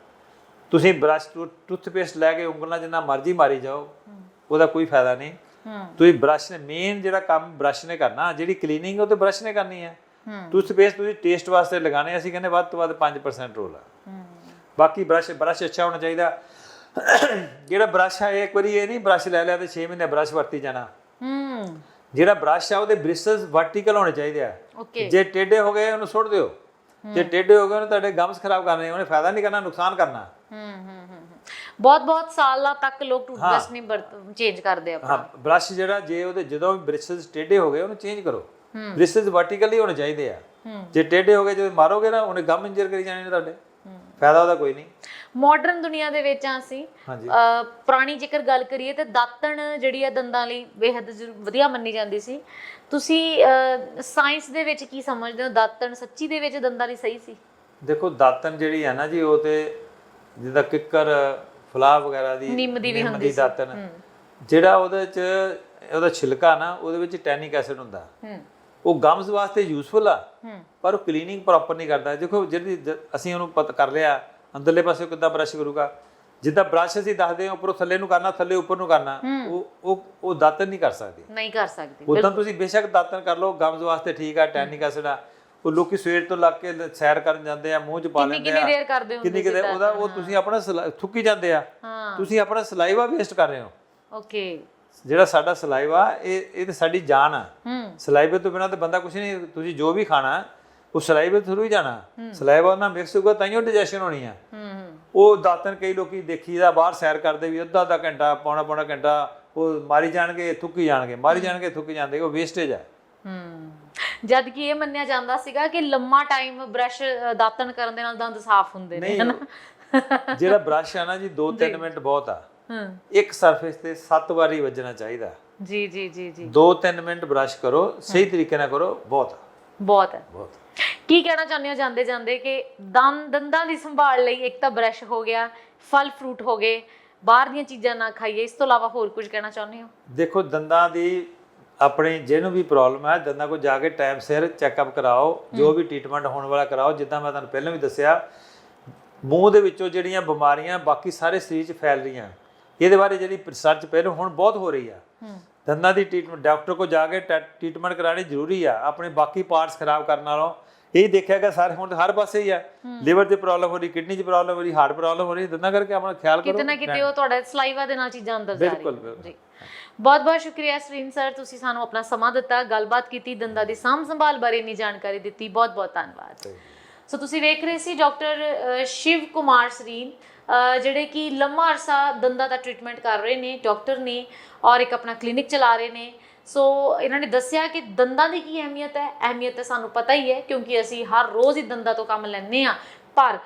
ਤੁਸੀਂ ਬ੍ਰਸ਼ ਟੁੱਥਪੇਸਟ ਲੈ ਕੇ ਉਂਗਲਾਂ ਜਿੰਨਾ ਮਰਜ਼ੀ ਮਾਰੀ ਜਾਓ ਉਹਦਾ ਕੋਈ ਫਾਇਦਾ ਨਹੀਂ। ਤੁਸੀਂ ਬ੍ਰਸ਼ ਨੇ ਮੇਨ ਜਿਹੜਾ ਕੰਮ ਬ੍ਰਸ਼ ਨੇ ਕਰਨਾ ਜਿਹੜੀ ਕਲੀਨਿੰਗ ਉਹ ਤੇ ਬ੍ਰਸ਼ ਨੇ ਕਰਨੀ ਹੈ। ਟੂਥਪੇਸਟ ਤੁਸੀਂ ਟੇਸਟ ਵਾਸਤੇ ਲਗਾਣੇ ਅਸੀਂ ਕਹਿੰਦੇ ਵੱਧ ਤੋਂ ਵੱਧ 5% ਰੋਲ ਆ। ਬਾਕੀ ਬ੍ਰਸ਼ ਬ੍ਰਸ਼ ਅੱਛਾ ਹੋਣਾ ਚਾਹੀਦਾ। ਜਿਹੜਾ ਬ੍ਰਸ਼ ਹੈ ਇੱਕ ਵਾਰੀ ਇਹ ਨਹੀਂ ਬ੍ਰਸ਼ ਲੈ ਲਿਆ ਤੇ 6 ਮਹੀਨੇ ਬ੍ਰਸ਼ ਵਰਤੀ ਜਾਣਾ। ਜਿਹੜਾ ਬ੍ਰਸ਼ ਆ ਉਹਦੇ ਬ੍ਰਿਸਲਸ ਵਰਟੀਕਲ ਹੋਣੇ ਚਾਹੀਦੇ ਆ। ਜੇ ਟੇਢੇ ਹੋ ਗਏ ਉਹਨੂੰ ਸੁੱਟ ਦਿਓ। ਜੇ ਟੇਢੇ ਹੋ ਗਏ ਉਹਨੇ ਤੁਹਾਡੇ ਗਮਸ ਖਰਾਬ ਕਰਨੇ ਉਹਨੇ ਫਾਇਦਾ ਨਹੀਂ ਕਰਨਾ ਨੁਕਸਾਨ ਕਰਨਾ। ਹੂੰ ਹੂੰ ਹੂੰ ਬਹੁਤ ਬਹੁਤ ਸਾਲਾਂ ਤੱਕ ਲੋਕ ਟੂਥਬ੍ਰਸ਼ ਨਹੀਂ ਚੇਂਜ ਕਰਦੇ ਆ ਹਾਂ ਬ੍ਰਸ਼ ਜਿਹੜਾ ਜੇ ਉਹਦੇ ਜਦੋਂ ਵੀ ਬ੍ਰਿਸਲਸ ਟੇਢੇ ਹੋ ਗਏ ਉਹਨੂੰ ਚੇਂਜ ਕਰੋ। ਹੂੰ। ਬ੍ਰਿਸਲਸ ਵਰਟੀਕਲੀ ਹੋਣੇ ਚਾਹੀਦੇ ਆ। ਜੇ ਟੇਢੇ ਹੋ ਗਏ ਜਦੋਂ ਮਾਰੋਗੇ ਨਾ ਉਹਨੇ ਗਮ ਇੰਜਰ ਕਰੀ ਜਾਣੇ ਨੇ ਤੁਹਾਡੇ। ਫਾਇਦਾ ਉਹਦਾ ਕੋਈ ਨਹੀਂ। ਮਾਡਰਨ ਦੁਨੀਆ ਦੇ ਵਿੱਚ ਆ ਅਸੀਂ ਅਹ ਪੁਰਾਣੀ ਜੇਕਰ ਗੱਲ ਕਰੀਏ ਤੇ ਦਾਤਣ ਜਿਹੜੀ ਆ ਦੰਦਾਂ ਲਈ ਬੇਹੱਦ ਜ਼ਰੂ- ਵਧੀਆ ਮੰਨੀ ਜਾਂਦੀ ਸੀ। ਤੁਸੀਂ ਸਾਇੰਸ ਦੇ ਵਿੱਚ ਕੀ ਸਮਝਦੇ ਹੋ? ਦਾਤਣ ਸੱਚੀ ਦੇ ਵਿੱਚ ਦੰਦਾਂ ਲਈ ਸਹੀ ਸੀ? ਦੇਖੋ ਦਾਤਨ ਜਿਹੜੀ ਹੈ ਨਾ ਜੀ ਉਹ ਤੇ ਜਿੱਦਾਂ ਕਿੱਕਰ ਫਲਾਹ ਵਗੈਰਾ ਦੀ ਨਿੰਮ ਦੀ ਵੀ ਹੁੰਦੀ ਦੀ ਦਾਤਨ ਜਿਹੜਾ ਉਹਦੇ ਚ ਉਹਦਾ ਛਿਲਕਾ ਨਾ ਉਹਦੇ ਵਿੱਚ ਟੈਨਿਕ ਐਸਿਡ ਹੁੰਦਾ। ਹੂੰ। ਉਹ ਗਮਸ ਵਾਸਤੇ ਯੂਸਫੁਲ ਆ ਹੂੰ। ਪਰ ਉਹ ਕਲੀਨਿੰਗ ਪ੍ਰੋਪਰ ਨਹੀਂ ਕਰਦਾ। ਦੇਖੋ ਜਿਹੜੀ ਅਸੀਂ ਉਹਨੂੰ ਪਤ ਕਰ ਲਿਆ ਅੰਦਰਲੇ ਪਾਸੇ ਕਿੱਦਾਂ ਬ੍ਰਸ਼ ਕਰੂਗਾ? ਜਿੱਦਾਂ ਬ੍ਰਸ਼ ਅਸੀਂ ਦੱਸਦੇ ਹਾਂ ਉੱਪਰੋਂ ਥੱਲੇ ਨੂੰ ਕਰਨਾ ਥੱਲੇ ਉੱਪਰ ਨੂੰ ਕਰਨਾ ਉਹ ਉਹ ਉਹ ਦਾਤਨ ਨਹੀਂ ਕਰ ਸਕਦੀ। ਨਹੀਂ ਕਰ ਸਕਦੇ ਉਦਾਂ ਤੁਸੀਂ ਬੇਸ਼ੱਕ ਦਾਤਨ ਕਰ ਲਓ ਗਮਸ ਵਾਸਤੇ ਠੀਕ ਆ ਟੈਨਿਕ ਐਸਿਡ ਆ। ਉਹ ਲੋਕੀ ਸਵੇਰ ਤੋਂ ਲੱਗ ਕੇ ਸੈਰ ਕਰਨ ਜਾਂਦੇ ਆ ਮੂੰਹ ਚ ਪਾ ਕਿੰਨੀ ਲੈਂਦੇ ਕਿੰਨੀ ਆ ਦੇਰ ਕਰਦੇ ਹੁੰਦੇ ਕਿੰਨੀ ਕਿਤੇ ਉਹਦਾ ਉਹ ਤੁਸੀਂ ਆਪਣਾ ਥੁੱਕੀ ਜਾਂਦੇ ਆ। ਹਾਂ। ਤੁਸੀਂ ਆਪਣਾ ਸਲਾਈਵਾ ਵੇਸਟ ਕਰ ਰਹੇ ਹੋ। ਓਕੇ ਜਿਹੜਾ ਸਾਡਾ ਸਲਾਈਵਾ ਇਹ ਇਹ ਤੇ ਸਾਡੀ ਜਾਨ ਆ। ਸਲਾਈਵੇ ਤੋਂ ਬਿਨਾਂ ਤਾਂ ਬੰਦਾ ਕੁਝ ਨਹੀਂ ਤੁਸੀਂ ਜੋ ਵੀ ਖਾਣਾ ਉਹ ਸਲਾਈਵੇ ਥਰੂ ਹੀ ਜਾਣਾ। ਸਲਾਈਵਾ ਨਾਲ ਮਿਕਸ ਹੋਊਗਾ ਤਾਂ ਹੀ ਉਹ ਡਾਈਜੈਸ਼ਨ ਹੋਣੀ ਆ ਉਹ ਦਾਤਨ ਕਈ ਲੋਕੀ ਦੇਖੀਦਾ ਬਾਹਰ ਸੈਰ ਕਰਦੇ ਵੀ ਅੱਧਾ ਅੱਧਾ ਘੰਟਾ ਪੌਣਾ ਪੌਣਾ ਘੰਟਾ ਉਹ ਮਾਰੀ ਜਾਣਗੇ ਥੁੱਕੀ ਜਾਣਗੇ। ਮਾਰੀ ਜਾਣਗੇ ਥੁੱਕੀ ਜਾਂਦੇ ਉਹ ਵੇਸਟੇਜ ਆ। ਜਦ ਕਿ ਇਹ ਮੰਨਿਆ ਜਾਂਦਾ ਸੀਗਾ ਕਿ ਲੰਮਾ ਟਾਈਮ ਬ੍ਰਸ਼ ਦਾਤਣ ਕਰਨ ਦੇ ਨਾਲ ਦੰਦ ਸਾਫ਼ ਹੁੰਦੇ ਨੇ ਜਿਹੜਾ ਬ੍ਰਸ਼ ਆ ਨਾ ਜੀ 2-3 ਮਿੰਟ ਬਹੁਤ ਆ। ਹੂੰ। ਇੱਕ ਸਰਫੇਸ ਤੇ 7 ਵਾਰੀ ਵੱਜਣਾ ਚਾਹੀਦਾ। ਜੀ ਜੀ ਜੀ ਜੀ। 2-3 ਮਿੰਟ ਬ੍ਰਸ਼ ਕਰੋ ਸਹੀ ਤਰੀਕੇ ਨਾਲ ਕਰੋ ਬਹੁਤ। ਆ, ਬਹੁਤ ਹੈ। ਬਹੁਤ। ਕੀ ਕਹਿਣਾ ਚਾਹੁੰਦੇ ਹੋ ਜਾਂਦੇ ਜਾਂਦੇ ਕਿ ਦੰਦ ਦੰਦਾਂ ਦੀ ਸੰਭਾਲ ਲਈ ਇੱਕ ਤਾਂ ਬ੍ਰਸ਼ ਹੋ ਗਿਆ ਫਲ ਫਰੂਟ ਹੋ ਗਏ ਬਾਹਰ ਦੀਆਂ ਚੀਜ਼ਾਂ ਨਾ ਖਾਈਏ ਇਸ ਤੋਂ ਇਲਾਵਾ ਹੋਰ ਕੁਝ ਕਹਿਣਾ ਚਾਹੁੰਦੇ ਹੋ? ਦੇਖੋ ਦੰਦਾਂ ਦੀ ਆਪਣੇ ਜਿਹਨੂੰ ਵੀ ਪ੍ਰੋਬਲਮ ਹੈ ਦੰਦਾਂ ਕੋ ਜਾ ਕੇ ਟਾਈਮ ਸਿਰ ਚੈੱਕਅਪ ਕਰਾਓ ਜੋ ਵੀ ਟ੍ਰੀਟਮੈਂਟ ਹੋਣ ਵਾਲਾ ਕਰਾਓ ਜਿੱਦਾਂ ਮੈਂ ਤੁਹਾਨੂੰ ਪਹਿਲਾਂ ਵੀ ਦੱਸਿਆ ਮੂੰਹ ਦੇ ਵਿੱਚੋਂ ਜਿਹੜੀਆਂ ਬਿਮਾਰੀਆਂ ਬਾਕੀ ਸਾਰੇ ਸਰੀਰ 'ਚ ਫੈਲ ਰਹੀਆਂ। ਇਹਦੇ ਬਾਰੇ ਜਿਹੜੀ ਰਿਸਰਚ ਪਹਿਲਾਂ ਹੁਣ ਬਹੁਤ ਹੋ ਰਹੀ ਆ। ਦੰਦਾਂ ਦੀ ਟ੍ਰੀਟਮੈਂਟ ਡਾਕਟਰ ਕੋ ਜਾ ਕੇ ਟ੍ਰੀਟਮੈਂਟ ਕਰਾਣੀ ਜ਼ਰੂਰੀ ਆ। ਆਪਣੇ ਬਾਕੀ ਪਾਰਟਸ ਖਰਾਬ ਕਰਨ ਨਾਲੋਂ। ਇਹ ਦੇਖਿਆ ਗਿਆ ਸਾਰੇ ਹੁਣ ਹਰ ਪਾਸੇ ਹੀ ਆ। ਲਿਵਰ 'ਚ ਪ੍ਰੋਬਲਮ ਹੋ ਰਹੀ ਕਿਡਨੀ 'ਚ ਪ੍ਰੋਬਲਮ ਹੋ ਰਹੀ ਹਾਰਟ ਪ੍ਰੋਬਲਮ ਹੋ ਰਹੀ ਦੰਦਾਂ ਕਰਕੇ ਆਪਣਾ ਖਿਆਲ ਕਰੋ। ਕਿਤੇ ਨਾ ਕਿਤੇ ਉਹ ਤੁਹਾਡੇ ਸਲਾਈਵਾ ਦੇ ਨਾਲ ਚੀਜ਼ਾਂ ਅੰਦਰ ਜਾ ਰਹੀਆਂ। ਬਿਲਕੁਲ। ਜੀ। ਬਹੁਤ ਬਹੁਤ ਸ਼ੁਕਰੀਆ ਸਰੀਨ ਸਰ ਤੁਸੀਂ ਸਾਨੂੰ ਆਪਣਾ ਸਮਾਂ ਦਿੱਤਾ ਗੱਲਬਾਤ ਕੀਤੀ ਦੰਦਾਂ ਦੀ ਸਾਂਭ ਸੰਭਾਲ ਬਾਰੇ ਇੰਨੀ ਜਾਣਕਾਰੀ ਦਿੱਤੀ। ਬਹੁਤ ਬਹੁਤ ਧੰਨਵਾਦ। ਸੋ ਤੁਸੀਂ ਵੇਖ ਰਹੇ ਸੀ ਡਾਕਟਰ ਸ਼ਿਵ ਕੁਮਾਰ ਸਰੀਨ ਜਿਹੜੇ ਕਿ ਲੰਮਾ ਅਰਸਾ ਦੰਦਾਂ ਦਾ ਟ੍ਰੀਟਮੈਂਟ ਕਰ ਰਹੇ ਨੇ ਡਾਕਟਰ ਨੇ ਔਰ ਇੱਕ ਆਪਣਾ ਕਲੀਨਿਕ ਚਲਾ ਰਹੇ ਨੇ। ਸੋ ਇਹਨਾਂ ਨੇ ਦੱਸਿਆ ਕਿ ਦੰਦਾਂ ਦੀ ਕੀ ਅਹਿਮੀਅਤ ਹੈ? ਅਹਿਮੀਅਤ ਤਾਂ ਸਾਨੂੰ ਪਤਾ ਹੀ ਹੈ, ਕਿਉਂਕਿ ਅਸੀਂ ਹਰ ਰੋਜ਼ ਹੀ ਦੰਦਾਂ ਤੋਂ ਕੰਮ ਲੈਂਦੇ ਆ ਪਰ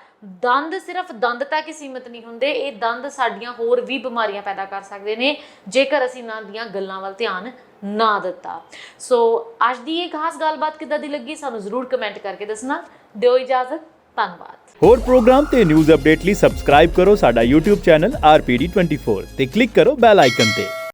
ਦੰਦ ਸਿਰਫ ਦੰਦ ਤੱਕ ਹੀ ਸੀਮਿਤ ਨਹੀਂ ਹੁੰਦੇ, ਇਹ ਦੰਦ ਸਾਡੀਆਂ ਹੋਰ ਵੀ ਬਿਮਾਰੀਆਂ ਪੈਦਾ ਕਰ ਸਕਦੇ ਨੇ, ਜੇਕਰ ਅਸੀਂ ਇਹਨਾਂ ਦੀਆਂ ਗੱਲਾਂ ਵੱਲ ਧਿਆਨ ਨਾ ਦਿੱਤਾ। ਸੋ ਅੱਜ ਦੀ ਇਹ ਖਾਸ ਗੱਲਬਾਤ ਕਿੱਦਾਂ ਦੀ ਲੱਗੀ, ਸਾਨੂੰ ਜ਼ਰੂਰ ਕਮੈਂਟ ਕਰਕੇ ਦੱਸਣਾ। ਦਿਓ ਇਜਾਜ਼ਤ, ਧੰਨਵਾਦ। ਹੋਰ ਪ੍ਰੋਗਰਾਮ ਤੇ ਨਿਊਜ਼ ਅਪਡੇਟ ਲਈ ਸਬਸਕ੍ਰਾਈਬ ਕਰੋ ਸਾਡਾ YouTube ਚੈਨਲ RPD24 ਤੇ ਕਲਿੱਕ ਕਰੋ ਬੈਲ ਆਈਕਨ ਤੇ।